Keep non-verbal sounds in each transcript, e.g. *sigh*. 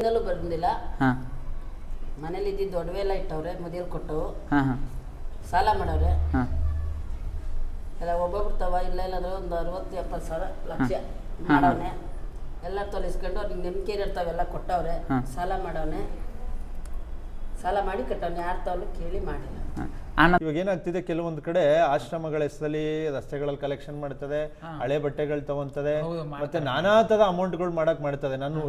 ಇಂದಲೂ ಬಂದಿಲ್ಲ ಹಾಂ. ಮನೇಲಿ ಇದ್ದಿದ್ದು ಒಡವೆ ಎಲ್ಲ ಇಟ್ಟವ್ರೆ ಮದುವೆ ಕೊಟ್ಟವು ಹಾಂ ಹಾಂ. ಸಾಲ ಮಾಡವ್ರೆ. ಹಾಂ. ಎಲ್ಲ ಒಬ್ಬೊಬ್ರು ತವ ಇಲ್ಲ ಇಲ್ಲಾಂದ್ರೆ ಒಂದು ಅರವತ್ತು ಎಪ್ಪತ್ತು ಸಾವಿರ ಲಕ್ಷ ಮಾಡವನೆ. ಎಲ್ಲ ತೊಲಿಸ್ಕೊಂಡು ಅವ್ರಿಗೆ ನಂಬಿಕೆ ಇರ್ತಾವೆಲ್ಲ ಕೊಟ್ಟವ್ರೆ. ಸಾಲ ಮಾಡವನೆ. ಸಾಲ ಮಾಡಿ ಕಟ್ಟವ್ನೆ ಯಾರು ತವಲು ಕೇಳಿ ಮಾಡಿಲ್ಲ. ಇವಾಗ ಏನಾಗ್ತಿದೆ ಕೆಲವೊಂದು ಕಡೆ ಆಶ್ರಮಗಳ ಹೆಸರಲ್ಲಿ ರಸ್ತೆಗಳಲ್ಲಿ ಕಲೆಕ್ಷನ್ ಮಾಡ್ತದೆ ಹಳೆ ಬಟ್ಟೆಗಳು ತಗೊಂತದೆ ಮತ್ತೆ ನಾನಾ ತರ ಅಮೌಂಟ್ಗಳು ಮಾಡಕ್ ಮಾಡ್ತದೆ. ನಾನು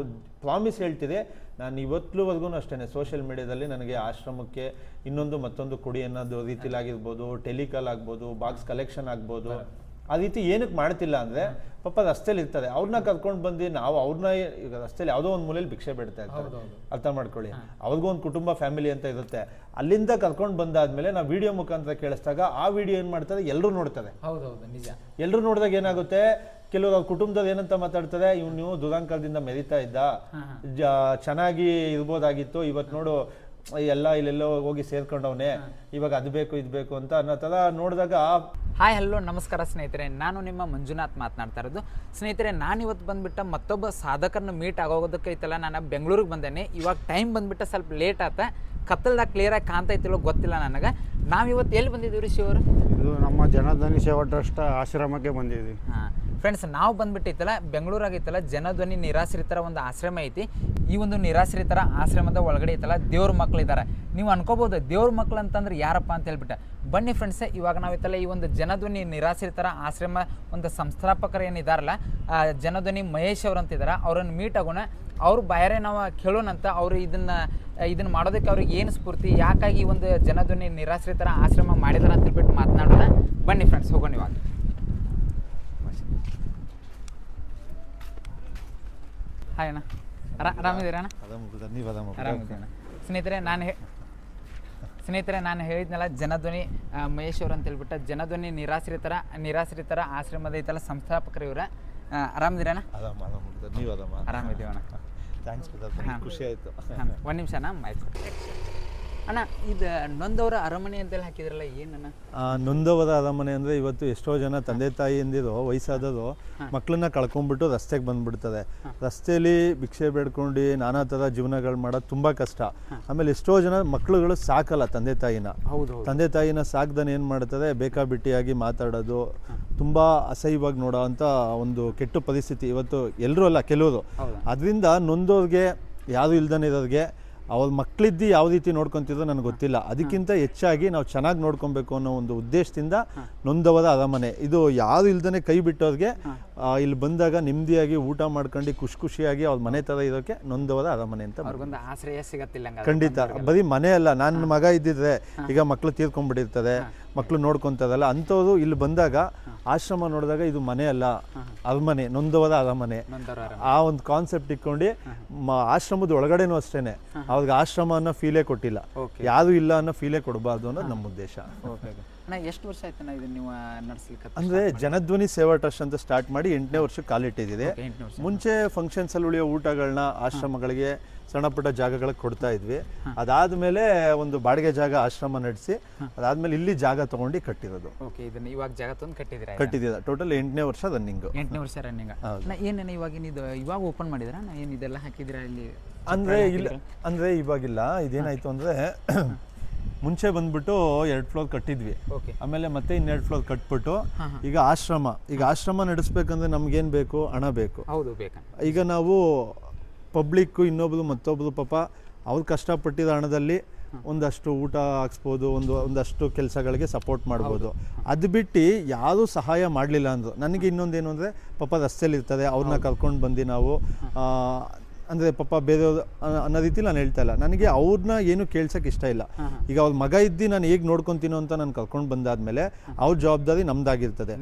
ಪ್ರಾಮಿಸ್ ಹೇಳ್ತಿದೆ ನಾನು ಇವತ್ತುವರೆಗೂ ಅಷ್ಟೇನೆ. ಸೋಷಿಯಲ್ ಮೀಡಿಯಾದಲ್ಲಿ ನನಗೆ ಆಶ್ರಮಕ್ಕೆ ಇನ್ನೊಂದು ಮತ್ತೊಂದು ಕೊಡಿ ಅನ್ನೋದು ರೀತಿಲಾಗಿರ್ಬೋದು ಟೆಲಿಕಾಲ್ ಆಗ್ಬೋದು ಬಾಕ್ಸ್ ಕಲೆಕ್ಷನ್ ಆಗ್ಬೋದು. ಆ ರೀತಿ ಏನಕ್ಕೆ ಮಾಡ್ತಿಲ್ಲ ಅಂದ್ರೆ ಪಾಪ ರಸ್ತೆಯಲ್ಲಿ ಇರ್ತದೆ. ಅವ್ರನ್ನ ಕರ್ಕೊಂಡು ಬಂದು ನಾವು ಅವ್ರನ್ನ ಈಗ ರಸ್ತೆಯಲ್ಲಿ ಯಾವುದೋ ಒಂದು ಮೂಲೆಯಲ್ಲಿ ಭಿಕ್ಷೆ ಬಿಡ್ತಾ ಇರ್ತಾರೆ. ಅರ್ಥ ಮಾಡ್ಕೊಳ್ಳಿ. ಅವ್ರಿಗೂ ಒಂದು ಕುಟುಂಬ ಫ್ಯಾಮಿಲಿ ಅಂತ ಇರುತ್ತೆ. ಅಲ್ಲಿಂದ ಕರ್ಕೊಂಡು ಬಂದಾದ್ಮೇಲೆ ನಾವು ವಿಡಿಯೋ ಮುಖಾಂತರ ಕೇಳಿಸ್ದಾಗ ಆ ವಿಡಿಯೋ ಏನು ಮಾಡ್ತಾರೆ? ಎಲ್ಲರೂ ನೋಡ್ತಾರೆ. ನಿಜ. ಎಲ್ಲರೂ ನೋಡಿದಾಗ ಏನಾಗುತ್ತೆ? ಕೆಲವರು ಅವ್ರ ಕುಟುಂಬದವ್ರು ಏನಂತ ಮಾತಾಡ್ತಾರೆ? ಇವ್ನು ನೀವು ದುರಾಂಕರದಿಂದ ಮೆರಿತಾ ಇದ್ದ. ಚೆನ್ನಾಗಿ ಇರ್ಬೋದಾಗಿತ್ತು. ಇವತ್ತು ನೋಡು ಎಲ್ಲ ಇಲ್ಲೆಲ್ಲೋ ಹೋಗಿ ಸೇರ್ಕೊಂಡವನೆ. ಇವಾಗ ಅದು ಬೇಕು ಇದು ಬೇಕು ಅಂತ ಅನ್ನೋ ಥರ ನೋಡಿದಾಗ ಹಾಯ್ ಹಲೋ ನಮಸ್ಕಾರ ಸ್ನೇಹಿತರೆ. ನಾನು ನಿಮ್ಮ ಮಂಜುನಾಥ್ ಮಾತನಾಡ್ತಾ ಇರೋದು. ಸ್ನೇಹಿತರೆ ನಾನು ಇವತ್ತು ಬಂದ್ಬಿಟ್ಟ ಮತ್ತೊಬ್ಬ ಸಾಧಕರನ್ನ ಮೀಟ್ ಆಗೋದಕ್ಕೈತಲ್ಲ ನಾನು ಬೆಂಗಳೂರಿಗೆ ಬಂದೇನೆ. ಇವಾಗ ಟೈಮ್ ಬಂದ್ಬಿಟ್ಟ ಸ್ವಲ್ಪ ಲೇಟ್ ಆತ. ಕತ್ತಲ್ದಾಗ ಕ್ಲಿಯರಾಗಿ ಇತ್ತಿಲ್ಲೋ ಗೊತ್ತಿಲ್ಲ ನನಗೆ. ನಾವು ಇವತ್ತು ಎಲ್ಲಿ ಬಂದಿದ್ದೀವಿ ರೀ ಶಿವರು? ಇದು ನಮ್ಮ ಜನಧ್ವನಿ ಸೇವಾ ಟ್ರಸ್ಟ್ ಆಶ್ರಮಕ್ಕೆ ಬಂದಿದ್ವಿ ಫ್ರೆಂಡ್ಸ್ ನಾವು ಬಂದ್ಬಿಟ್ಟೈತಲ್ಲ ಬೆಂಗಳೂರಾಗಿತ್ತಲ್ಲ, ಜನಧ್ವನಿ ನಿರಾಶ್ರಿತರ ಒಂದು ಆಶ್ರಮ ಐತಿ. ಈ ಒಂದು ನಿರಾಶ್ರಿತರ ಆಶ್ರಮದ ಒಳಗಡೆ ಐತಲ್ಲ, ದೇವ್ರ ಮಕ್ಳು ಇದ್ದಾರೆ ನೀವು ಅನ್ಕೋಬೋದು, ದೇವ್ರ ಮಕ್ಳು ಅಂತಂದ್ರೆ ಯಾರಪ್ಪ ಅಂತ ಹೇಳ್ಬಿಟ್ಟು ಬನ್ನಿ ಫ್ರೆಂಡ್ಸ್ ಇವಾಗ ನಾವಿತ್ತಲ್ಲ ಈ ಒಂದು ಜನಧ್ವನಿ ನಿರಾಶ್ರಿತರ ಆಶ್ರಮ ಒಂದು ಸಂಸ್ಥಾಪಕರು ಏನಿದಾರಲ್ಲ ಜನಧ್ವನಿ ಮಹೇಶ್ ಅವ್ರು ಅಂತಿದ್ದಾರೆ ಅವ್ರನ್ನ ಮೀಟ್ ಆಗೋಣ ಅವ್ರು ಬಾಯರೆ ನಾವು ಕೇಳೋಣಂತ ಅವರು ಇದನ್ನ ಇದನ್ನ ಮಾಡೋದಕ್ಕೆ ಅವ್ರಿಗೆ ಏನು ಸ್ಫೂರ್ತಿ ಯಾಕಾಗಿ ಈ ಒಂದು ಜನಧ್ವನಿ ನಿರಾಶ್ರಿತರ ಆಶ್ರಮ ಮಾಡಿದಾರ ಅಂತ ಹೇಳ್ಬಿಟ್ಟು ಮಾತನಾಡೋಣ. ಬನ್ನಿ ಫ್ರೆಂಡ್ಸ್ ಹೋಗೋಣ ಇವಾಗ. ಹಾಯ್ ಅಣ್ಣ. ಸ್ನೇಹಿತರೆ ನಾನು ಸ್ನೇಹಿತರೆ ನಾನು ಹೇಳಿದ್ನಲ್ಲ ಜನಧ್ವನಿ ಮಹೇಶ್ ಅವ್ರು ಅಂತ ಹೇಳ್ಬಿಟ್ಟು ಜನಧ್ವನಿ ನಿರಾಶ್ರಿತರ ನಿರಾಶ್ರಿತರ ಆಶ್ರಮದ ಐತಲ್ಲ ಸಂಸ್ಥಾಪಕರು ಇವರ. ಆರಾಮಿದ್ದೀರಣ್ಣ ಆರಾಮ ಆರಾಮ ನೀವು ಆರಾಮ? ಥ್ಯಾಂಕ್ಸ್. ಖುಷಿ ಆಯ್ತು. ಒಂದು ನಿಮಿಷ ಮೈಕ್ ಮಾಯ್ತು ಅಣ್ಣ ಇದು ನೊಂದವರ ಅರಮನೆ ಅಂತೇಳಿ ಹಾಕಿದ್ರಲ್ಲ ಏನಣ್ಣ? ನೊಂದವರ ಅರಮನೆ ಅಂದ್ರೆ ಇವತ್ತು ಎಷ್ಟೋ ಜನ ತಂದೆ ತಾಯಿ ಎಂದಿರೋ ವಯಸ್ಸಾದವರು ಮಕ್ಕಳನ್ನ ಕಳ್ಕೊಂಡ್ಬಿಟ್ಟು ರಸ್ತೆಗೆ ಬಂದ್ಬಿಡ್ತದೆ. ರಸ್ತೆಯಲ್ಲಿ ಭಿಕ್ಷೆ ಬೇಡ್ಕೊಂಡು ನಾನಾ ಥರ ಜೀವನಗಳು ಮಾಡೋದು ತುಂಬಾ ಕಷ್ಟ. ಆಮೇಲೆ ಎಷ್ಟೋ ಜನ ಮಕ್ಕಳುಗಳು ಸಾಕಲ್ಲ ತಂದೆ ತಾಯಿನ. ಹೌದು ತಂದೆ ತಾಯಿನ ಸಾಕ್ದನ್ ಏನು ಮಾಡ್ತದೆ ಬೇಕಾಬಿಟ್ಟಿಯಾಗಿ ಮಾತಾಡೋದು ತುಂಬಾ ಅಸಹ್ಯವಾಗಿ ನೋಡೋ ಅಂತ ಒಂದು ಕೆಟ್ಟ ಪರಿಸ್ಥಿತಿ ಇವತ್ತು ಎಲ್ಲರೂ ಅಲ್ಲ ಕೆಲವರು. ಅದರಿಂದ ನೊಂದೋರ್ಗೆ ಯಾರು ಇಲ್ದನೇ ಇರೋರಿಗೆ ಅವ್ರ ಮಕ್ಕಳಿದ್ದು ಯಾವ ರೀತಿ ನೋಡ್ಕೊಂತಿದ್ರು ನನಗೆ ಗೊತ್ತಿಲ್ಲ. ಅದಕ್ಕಿಂತ ಹೆಚ್ಚಾಗಿ ನಾವು ಚೆನ್ನಾಗಿ ನೋಡ್ಕೊಬೇಕು ಅನ್ನೋ ಒಂದು ಉದ್ದೇಶದಿಂದ ನೊಂದವರ ಅರಮನೆ. ಇದು ಯಾರು ಇಲ್ದನೆ ಕೈ ಬಿಟ್ಟವ್ರಿಗೆ ಆ, ಇಲ್ಲಿ ಬಂದಾಗ ನೆಮ್ಮದಿಯಾಗಿ ಊಟ ಮಾಡ್ಕೊಂಡು ಖುಷಿ ಖುಷಿಯಾಗಿ ಅವ್ರ ಮನೆ ಥರ ಇರೋಕೆ ನೊಂದವರ ಅರಮನೆ ಅಂತ ಅವ್ರಿಗೊಂದು ಆಶ್ರಯ ಸಿಗತ್ತಿಲ್ಲ. ಖಂಡಿತ. ಬರೀ ಮನೆ ಅಲ್ಲ ನನ್ನ ಮಗ ಇದ್ದಿದ್ರೆ ಈಗ ಮಕ್ಳು ತೀರ್ಕೊಂಡ್ಬಿಟ್ಟಿರ್ತದೆ ಮಕ್ಳು ನೋಡ್ಕೊಂತದಲ್ಲ ಅಂಥವ್ರು ಇಲ್ಲಿ ಬಂದಾಗ ಆಶ್ರಮ ನೋಡಿದಾಗ ಇದು ಮನೆ ಅಲ್ಲ ಅರಮನೆ ನೊಂದವರ ಅರಮನೆ ಆ ಒಂದು ಕಾನ್ಸೆಪ್ಟ್ ಇಟ್ಕೊಂಡು ಆಶ್ರಮದ ಒಳಗಡೆನೂ ಅಷ್ಟೇನೆ. ಅವ್ರಿಗೆ ಆಶ್ರಮ ಅನ್ನೋ ಫೀಲೇ ಕೊಟ್ಟಿಲ್ಲ. ಯಾರು ಇಲ್ಲ ಅನ್ನೋ ಫೀಲೇ ಕೊಡಬಾರ್ದು ಅನ್ನೋದು ನಮ್ಮ ಉದ್ದೇಶ. ಅಣ್ಣ ಎಷ್ಟು ವರ್ಷ ಇದು ನೀವು ನಡ್ಸ್ಲಿಕ್ಕೆ ಅಂದ್ರೆ ಜನಧ್ವನಿ ಸೇವಾ ಟ್ರಸ್ಟ್ ಅಂತ ಸ್ಟಾರ್ಟ್ ಮಾಡಿ ಎಂಟನೇ ವರ್ಷ ಕಾಲಿಟ್ಟಿದೆ ಎಂಟನೇ ವರ್ಷ. ಮುಂಚೆ ಫಂಕ್ಷನ್ಸ್ ಅಲ್ಲಿ ಉಳಿಯೋ ಊಟಗಳನ್ನ ಆಶ್ರಮಗಳಿಗೆ ಸಣ್ಣ ಪುಟ್ಟ ಜಾಗಗಳಿಗೆ ಕೊಡ್ತಾ ಇದ್ವಿ. ಅದಾದ್ಮೇಲೆ ಒಂದು ಬಾಡಿಗೆ ಜಾಗ ಆಶ್ರಮ ನಡೆಸಿ ಅದಾದ್ಮೇಲೆ ಇಲ್ಲಿ ಜಾಗ ತಗೊಂಡು ಕಟ್ಟಿರೋದು. ಓಕೆ ಇದನ್ನ ಇವಾಗ ಜಗತ್ತೊಂದು ಕಟ್ಟಿದ್ದೀರಾ ಕಟ್ಟಿದ್ದೀರ ಟೋಟಲ್ ಎಂಟನೇ ವರ್ಷ ರನ್ನಿಂಗ್ ಎಂಟನೇ ವರ್ಷ ರನ್ನಿಂಗ್ ನಾ ಏನೇನು ಇವಾಗ ಇದು ಇವಾಗ ಓಪನ್ ಮಾಡಿದ್ರ ನಾ ಏನು ಇದೆಲ್ಲ ಹಾಕಿದಿರಾ ಇಲ್ಲಿ? ಅಂದ್ರೆ ಇಲ್ಲ ಅಂದ್ರೆ ಇವಾಗಿಲ್ಲ. ಇದೇನಾಯ್ತು ಅಂದ್ರೆ ಮುಂಚೆ ಬಂದ್ಬಿಟ್ಟು ಎರಡು ಫ್ಲೋರ್ ಕಟ್ಟಿದ್ವಿ. ಓಕೆ ಆಮೇಲೆ ಮತ್ತೆ ಇನ್ನೆರಡು ಫ್ಲೋರ್ ಕಟ್ಬಿಟ್ಟು ಈಗ ಆಶ್ರಮ ಈಗ ಆಶ್ರಮ ನಡೆಸ್ಬೇಕಂದ್ರೆ ನಮ್ಗೇನ್ ಬೇಕು? ಹಣ ಬೇಕು. ಹೌದು ಈಗ ನಾವು ಪಬ್ಲಿಕ್ಕು ಇನ್ನೊಬ್ರು ಮತ್ತೊಬ್ಬರು ಪಾಪ ಅವ್ರು ಕಷ್ಟಪಟ್ಟಿದ ಹಣದಲ್ಲಿ ಒಂದಷ್ಟು ಊಟ ಹಾಕ್ಸ್ಬೋದು ಒಂದು ಒಂದಷ್ಟು ಕೆಲಸಗಳಿಗೆ ಸಪೋರ್ಟ್ ಮಾಡ್ಬೋದು. ಅದು ಬಿಟ್ಟು ಯಾರೂ ಸಹಾಯ ಮಾಡಲಿಲ್ಲ ಅಂದರು. ನನಗೆ ಇನ್ನೊಂದೇನು ಅಂದರೆ ಪಾಪ ರಸ್ತೆಯಲ್ಲಿ ಇರ್ತದೆ ಅವ್ರನ್ನ ಕರ್ಕೊಂಡು ಬಂದು ನಾವು ಅಂದರೆ ಪಾಪ ಬೇರೆ ಅನ್ನೋ ರೀತಿ ನಾನು ಹೇಳ್ತಾ ಇಲ್ಲ. ನನಗೆ ಅವ್ರನ್ನ ಏನು ಕೇಳ್ಸಕ್ಕೆ ಇಷ್ಟ ಇಲ್ಲ. ಈಗ ಅವ್ರ ಮಗ ಇದ್ದು ನಾನು ಹೇಗೆ ನೋಡ್ಕೊತೀನೋ ಅಂತ ನಾನು ಕರ್ಕೊಂಡು ಬಂದಾದ್ಮೇಲೆ ಅವ್ರ ಜವಾಬ್ದಾರಿ ನಮ್ದಾಗಿರ್ತದೆ.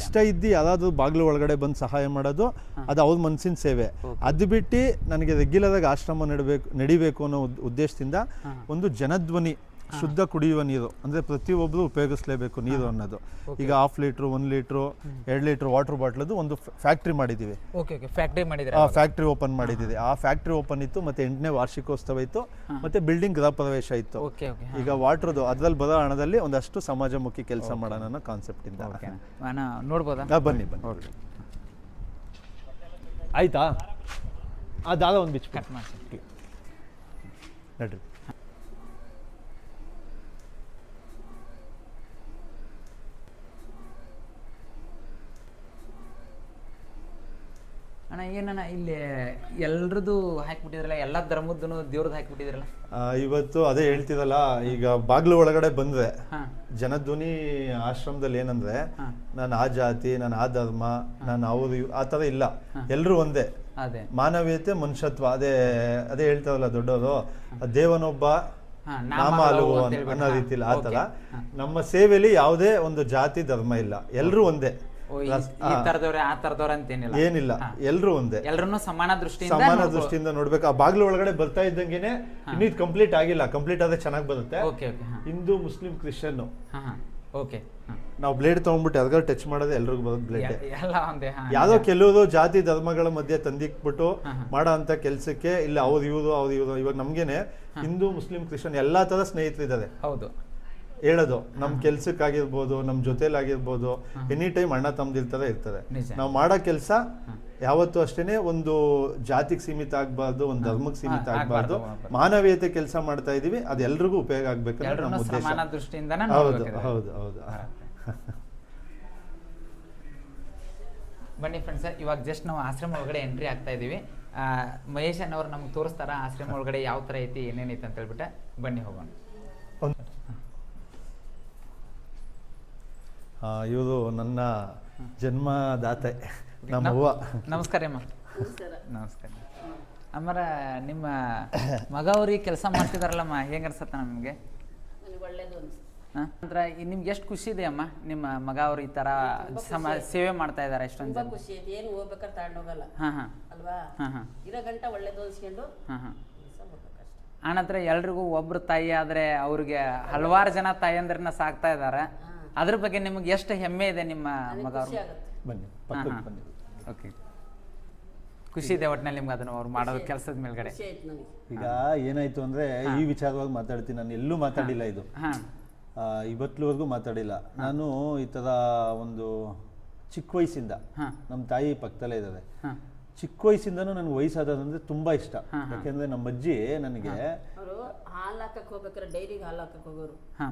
ಇಷ್ಟ ಇದ್ದು ಯಾರಾದ್ರೂ ಬಾಗಿಲು ಒಳಗಡೆ ಬಂದು ಸಹಾಯ ಮಾಡೋದು ಅದು ಅವ್ರ ಮನಸ್ಸಿನ ಸೇವೆ. ಅದು ಬಿಟ್ಟು ನನಗೆ ರೆಗ್ಯುಲರ್ ಆಗಿ ಆಶ್ರಮ ನಡಬೇಕು ನಡಿಬೇಕು ಅನ್ನೋ ಉದ್ದೇಶದಿಂದ ಒಂದು ಜನಧ್ವನಿ ಶುದ್ಧ ಕುಡಿಯುವ ನೀರು ಅಂದ್ರೆ ಪ್ರತಿಯೊಬ್ಬರು ಉಪಯೋಗಿಸಲೇಬೇಕು ನೀರು ಅನ್ನೋದು. ಈಗ ಹಾಫ್ ಲೀಟ್ರು ಒಂದು ಲೀಟ್ರು ಎರಡು ಲೀಟ್ರ್ ವಾಟರ್ ಬಾಟ್ಲದು ಒಂದು ಫ್ಯಾಕ್ಟ್ರಿ ಮಾಡಿದ್ದೀವಿ. ಓಕೆ ಓಕೆ ಫ್ಯಾಕ್ಟ್ರಿ ಮಾಡಿದ್ರೆ ಆ ಫ್ಯಾಕ್ಟ್ರಿ ಓಪನ್ ಮಾಡಿದ್ದೀವಿ. ಆ ಫ್ಯಾಕ್ಟ್ರಿ ಓಪನ್ ಇತ್ತು ಮತ್ತೆ ಎಂಟನೇ ವಾರ್ಷಿಕೋತ್ಸವ ಇತ್ತು ಮತ್ತೆ ಬಿಲ್ಡಿಂಗ್ ಗೃಹ ಪ್ರವೇಶ ಇತ್ತು ಈಗ ವಾಟ್ರದ್ದು ಅದ್ರಲ್ಲಿ ಬರೋ ಹಣದಲ್ಲಿ ಒಂದಷ್ಟು ಸಮಾಜಮುಖಿ ಕೆಲಸ ಮಾಡೋಣ ಅನ್ನೋ ಕಾನ್ಸೆಪ್ಟ್ ಇಂದ. ನೋಡ್ಬೋದಾ? ಬನ್ನಿ ಬನ್ನಿ. ಆಯ್ತಾ? ಆ ದಾದ ಒಂದು ಬಿಚ್ಚು ಕಟ್ ಮಾಡಿ ನಡ್ರಿ. ಏನಣ್ಣ ಇಲ್ಲಿ ಎಲ್ರದ್ದು ಹಾಕ್ಬಿಟ್ಟಿದ್ರಲ್ಲ ಎಲ್ಲ ಧರ್ಮದ್ದು ದೇವ್ರದ್ದು ಹಾಕ್ಬಿಟ್ಟಿದ್ರಲ್ಲ? ಆ, ಇವತ್ತು ಅದೇ ಹೇಳ್ತಿದಲ್ಲ ಈಗ ಬಾಗ್ಲು ಒಳಗಡೆ ಬಂದ್ರೆ ಜನಧ್ವನಿ ಆಶ್ರಮದಲ್ಲಿ ಏನಂದ್ರೆ. ನಾನು ಆ ಜಾತಿ ನಾನು ಆ ಧರ್ಮ ನಾನು ಅವ್ರು ಇವ್- ಆ ಥರ ಇಲ್ಲ. ಎಲ್ಲರೂ ಒಂದೇ. ಅದೇ. ಮಾನವೀಯತೆ ಮನುಷ್ಯತ್ವ ಅದೇ ಅದೇ ಹೇಳ್ತಾರಲ್ಲ ದೊಡ್ಡವರು ದೇವನೊಬ್ಬ ಹಾ, ನಾಮ ಹಲವು ಅಂತ ಅನ್- ಹೇಳ್ಬಿಟ್ಟು. ಅನ್ನೋ ಹಾ, ರೀತಿಲಿ ಆ ಥರ. ನಮ್ಮ ಸೇವೆಯಲ್ಲಿ ಯಾವುದೇ ಒಂದು ಜಾತಿ ಧರ್ಮ ಇಲ್ಲ. ಎಲ್ಲರೂ ಒಂದೇ. ಈ- ತರದವ್ರೆ ಆ, ತರದವ್ರೆ ಅಂತೇನಿಲ್ಲ. ಏನಿಲ್ಲ. ಎಲ್ಲರೂ ಒಂದೇ. ಎಲ್ಲರನ್ನೂ ಸಮಾನ ದೃಷ್ಟಿಯಿಂದ ಸಮಾನ ದೃಷ್ಟಿಯಿಂದ ನೋಡ್ಬೇಕು. ಆ ಬಾಗ್ಲು ಒಳಗಡೆ ಬರ್ತಾ ಇದ್ದಂಗೆನೆ ಇನ್ನೂ ಇದು ಕಂಪ್ಲೀಟ್ ಆಗಿಲ್ಲ. ಕಂಪ್ಲೀಟ್ ಆದ್ರೆ ಚೆನ್ನಾಗಿ ಬರುತ್ತೆ. Okay okay Hindu Muslim Christian. Okay ನಾವು ಬ್ಲೇಡ್ ತಗೊಂಡ್ಬಿಟ್ಟು ಯಾವ್ದಾರು ಟಚ್ ಮಾಡೋದು ಎಲ್ರಿಗೂ ಬರೋದು ಬ್ಲೇಡ್ ಯಾವ್ದೋ ಕೆಲವು ಜಾತಿ ಧರ್ಮಗಳ ಮಧ್ಯೆ ತಂದಿಕ್ಬಿಟ್ಟು ಮಾಡೋ ಅಂತ ಕೆಲ್ಸಕ್ಕೆ ಇಲ್ಲ ಅವ್ರು ಇವ್ರು ಅವ್ರು ಇವ್ರು ಇವಾಗ ನಮ್ಗೆನೆ ಹಿಂದೂ ಮುಸ್ಲಿಂ ಕ್ರಿಶ್ಚಿಯನ್ ಎಲ್ಲಾ ತರ ಸ್ನೇಹಿತರಿದ್ದಾರೆ. ಹೌದು. ಹೇಳೋದು. ನಮ್ ಕೆಲ್ಸಕ್ಕಾಗಿರ್ಬೋದು ನಮ್ ಜೊತೆಲಾಗಿರ್ಬೋದು ಎನಿ ಟೈಮ್ ಅಣ್ಣ ತಮ್ಮದಿರ್ತಾರೆ ಇರ್ತಾರೆ. ನಾವು ಮಾಡೋ ಕೆಲಸ ಯಾವತ್ತೂ ಅಷ್ಟೇನೆ ಒಂದು ಜಾತಿಗೆ ಸೀಮಿತ ಆಗ್ಬಾರ್ದು ಒಂದು ಧರ್ಮಕ್ಕೆ ಸೀಮಿತ ಆಗಬಾರ್ದು ಮಾನವೀಯತೆ ಕೆಲಸ ಮಾಡ್ತಾ ಇದೀವಿ ಅದು ಎಲ್ರಿಗೂ ಉಪಯೋಗ ಆಗ್ಬೇಕು ನಮ್ಮ ಉದ್ದೇಶ. ಹೌದು ಹೌದು ಹೌದು. ಬನ್ನಿ ಫ್ರೆಂಡ್ಸ್ ಇವಾಗ ಜಸ್ಟ್ ನಾವು ಆಶ್ರಮ ಒಳಗಡೆ ಎಂಟ್ರಿ ಆಗ್ತಾ ಇದೀವಿ. ಮಹೇಶ್ ಅನ್ನೋರು ನಮ್ಗೆ ತೋರಿಸ್ತಾರ ಆಶ್ರಮ ಒಳಗಡೆ ಯಾವ ಥರ ಐತಿ ಏನೇನೈತಿ ಅಂತ ಹೇಳ್ಬಿಟ್ಟು ಬನ್ನಿ ಹೋಗೋಣ. ಇವರು ನನ್ನ ಜನ್ಮದಾತೆ ನಮ್ಮ ಅವ್ವ. ನಮಸ್ಕಾರ ಅಮ್ಮ. ನಮಸ್ಕಾರ. ಅಮ್ಮರ ನಿಮ್ಮ ಮಗ ಅವ್ರಿಗೆ ಕೆಲಸ ಮಾಡ್ತಿದಾರಲ್ಲಮ್ಮ ಹೆಂಗ ಅನ್ಸತ್ತ ನಮಗೆ? ಅಂದ್ರೆ ನಿಮ್ಗೆ ಎಷ್ಟು ಖುಷಿ ಇದೆ ಅಮ್ಮ ನಿಮ್ಮ ಮಗ ಅವ್ರು ಈ ತರ ಸಮ ಸೇವೆ ಮಾಡ್ತಾ ಇದಾರೆ ಎಷ್ಟೊಂದು ಜನ? ಖುಷಿ ಐತಿ ಏನು ಹೋಗ್ಬೇಕಾದ್ರೆ ತಗೊಂಡೋಗಲ್ಲ ಹಾ ಹಾ. ಅಲ್ವಾ? ಹಾ ಹಾ. ಇರೋ ಗಂಟ ಒಳ್ಳೇದು ಅನ್ಸ್ಕೊಂಡು ಹಾ ಹಾ. ದಿವಸ ಆನಂತರ ಎಲ್ರಿಗೂ ಒಬ್ರು ತಾಯಿ ಆದ್ರೆ ಅವ್ರಿಗೆ ಹಲವಾರು ಜನ ತಾಯಂದ್ರನ್ನ ಸಾಕ್ತಾ ಇದಾರೆ. ಅದ್ರ ಬಗ್ಗೆ ನಿಮಗೆ ಎಷ್ಟು ಹೆಮ್ಮೆ ಇದೆ ನಿಮ್ಮ ಮಗ ಖುಷಿ ಅವ್ರು ಆಗುತ್ತೆ. ಬನ್ನಿ ಪಕ್ಕಕ್ಕೆ ಬನ್ನಿ. ಓಕೆ ಖುಷಿ ಇದೆ ಒಟ್ಟಿನಲ್ಲಿ ನಿಮ್ಗೆ ಅದನ್ನ ಅವ್ರು ಮಾಡೋದು ಕೆಲಸದ ಮೇಲ್ಗಡೆ. ಖುಷಿ ಆಯ್ತು ನನಗೆ. ಈಗ ಏನಾಯ್ತು ಅಂದ್ರೆ ಈ ವಿಚಾರವಾಗಿ ಮಾತಾಡ್ತೀನಿ ನಾನು ಎಲ್ಲೂ ಮಾತಾಡಿಲ್ಲ ಇದು. ಹಾ. ಮಾತಾಡಿಲ್ಲ. ನಾನು ಈ ತರ ಒಂದು ಚಿಕ್ಕ ವಯಸ್ಸಿಂದ ಹಾ. ನಮ್ಮ ತಾಯಿ ಪಕ್ಕದಲ್ಲೇ ಇದ್ದಾರೆ. ಹಾ. ಚಿಕ್ಕ ವಯಸ್ಸಿಂದನೂ ನನಗೆ ವಯಸ್ಸಾದಂದ್ರೆ ತುಂಬಾ ಇಷ್ಟ. ಯಾಕೆಂದ್ರೆ ನಮ್ಮ ಅಜ್ಜಿ ನನಗೆ ಅವರು ಹಾಲು ಹಾಕಕ್ಕೆ ಹೋಗ್ಬೇಕಾದ್ರೆ ಡೈರಿಗೆ ಹಾಲು ಹಾಕಕ್ಕೆ ಹೋಗೋರು. ಹಾ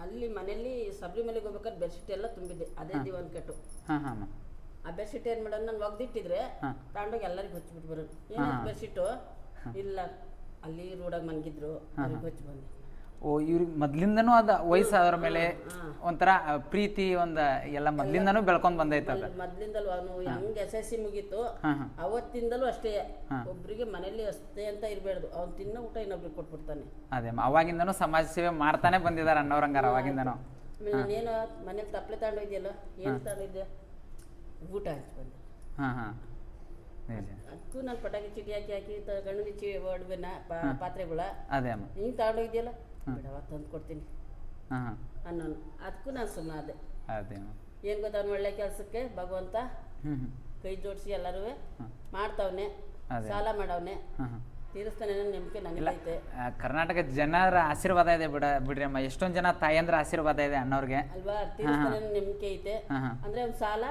ಅಲ್ಲಿ ಮನೆಯಲ್ಲಿ ಶಬರಿಮಲೆಗೆ ಹೋಗ್ಬೇಕಾದ್ರೆ ಬೆಡ್ಶೀಟ್ ಎಲ್ಲ ತುಂಬಿದೆ ಅದೇ ದಿವಾನ್ ಕಟ್ಟು. ಹಾ ಹಾ ಶೀಟ್ ಆ ಬೆಡ್ಶೀಟ್ ಏನು ಮಾಡೋದು? ನಾನು ಒಗ್ದಿಟ್ಟಿದ್ರೆ ತಗೊಂಡೋಗಿ ಎಲ್ಲರಿಗೂ ಹಚ್ಬಿಟ್ಟು ಬರೋದು. ಏನು ಬೆಡ್ಶೀಟು ಇಲ್ಲ. ಅಲ್ಲಿ ರೋಡಾಗ ಮನ್ಗಿದ್ರು. ಅವ್ರಿಗೆ ಹಚ್ಚಿ ಬಂದೆ. ಓ ಇವ್ರಿಗೆ ಮೊದ್ಲಿಂದನೂ ಅದ ವಯಸ್ಸಾದ್ರ ಮೇಲೆ ಒಂಥರ ಪ್ರೀತಿ ಒಂದ ಎಲ್ಲ ಮೊದ್ಲಿಂದನೂ ಬೆಳ್ಕೊಂಡ್ ಬಂದೈತೆ ಅದ ಮೊದ್ಲಿಂದಲೂ ಅವನು ಹೆಂಗ್ ಎಸ್ ಎಸ್ ಸಿ ಮುಗೀತು ಅವತ್ತಿಂದಲೂ ಅಷ್ಟೇ ಒಬ್ರಿಗೆ ಮನೇಲಿ ಅಷ್ಟೇ ಅಂತ ಇರಬಾರ್ದು ಅವ್ನು ತಿನ್ನೋ ಊಟ ಇನ್ನೊಬ್ರಿಗೆ ಕೊಟ್ಬಿಡ್ತಾನೆ. ಅದೇ ಅವಾಗಿಂದನೂ ಸಮಾಜ ಸೇವೆ ಮಾಡ್ತಾನೆ ಬಂದಿದ್ದಾರೆ ಅಣ್ಣವ್ರಂಗಾರ ಅವಾಗಿಂದನೂ. ಏನು ನಾನೇನು ಮನೇಲಿ ತಪ್ಪಲೆ ತಗೊಂಡೋಗಿದ್ಯಲ್ಲ ಏನು ತಗೊಂಡಿದ್ದೆ ಊಟ ಹಚ್ಚಿ ಬಂದೆ. ಹಾ ಅದಕ್ಕೂ ನಾನು ಪಟಾಕಿ ಚೀಟಿ ಹಾಕಿ ಹಾಕಿ ಗಂಡನ ಚಿ ಪಾತ್ರೆಗಳ. ಅದೇ ಹಿಂಗೆ ತಗೊಂಡೋಗಿದ್ಯಲ್ಲ ಬಿಡವ ತಂದು ಕೊಡ್ತೀನಿ. ಅನ್ನೋನು. ಅದಕ್ಕೂ ನಾನು ಸುಮ್ಮನಾದೆ ಅದೇ ಏನು ಗೊತ್ತಾ ಅವ್ನು ಒಳ್ಳೆ ಕೆಲಸಕ್ಕೆ ಭಗವಂತ ಕೈ ಜೋಡಿಸಿ ಎಲ್ಲರೂ ಮಾಡ್ತಾವನೆ. ಸಾಲ ಮಾಡವನೆ. ತೀರಿಸ್ತಾನೆ ನಂಬಿಕೆ ನನಗೈತೆ. ಕರ್ನಾಟಕ ಜನರ ಆಶೀರ್ವಾದ ಇದೆ ಬಿಡ ಬಿಡ್ರಿ ಅಮ್ಮ. ಎಷ್ಟೊಂದ್ ಜನ ತಾಯಂದ್ರ ಆಶೀರ್ವಾದ ಇದೆ ಅನ್ನೋರ್ಗೆ. ಅಲ್ವಾ ತೀರಿಸ್ತಾನೆ ನಂಬಿಕೆ ಐತೆ. ಅಂದ್ರೆ ಒಂದ್ ಸಾಲ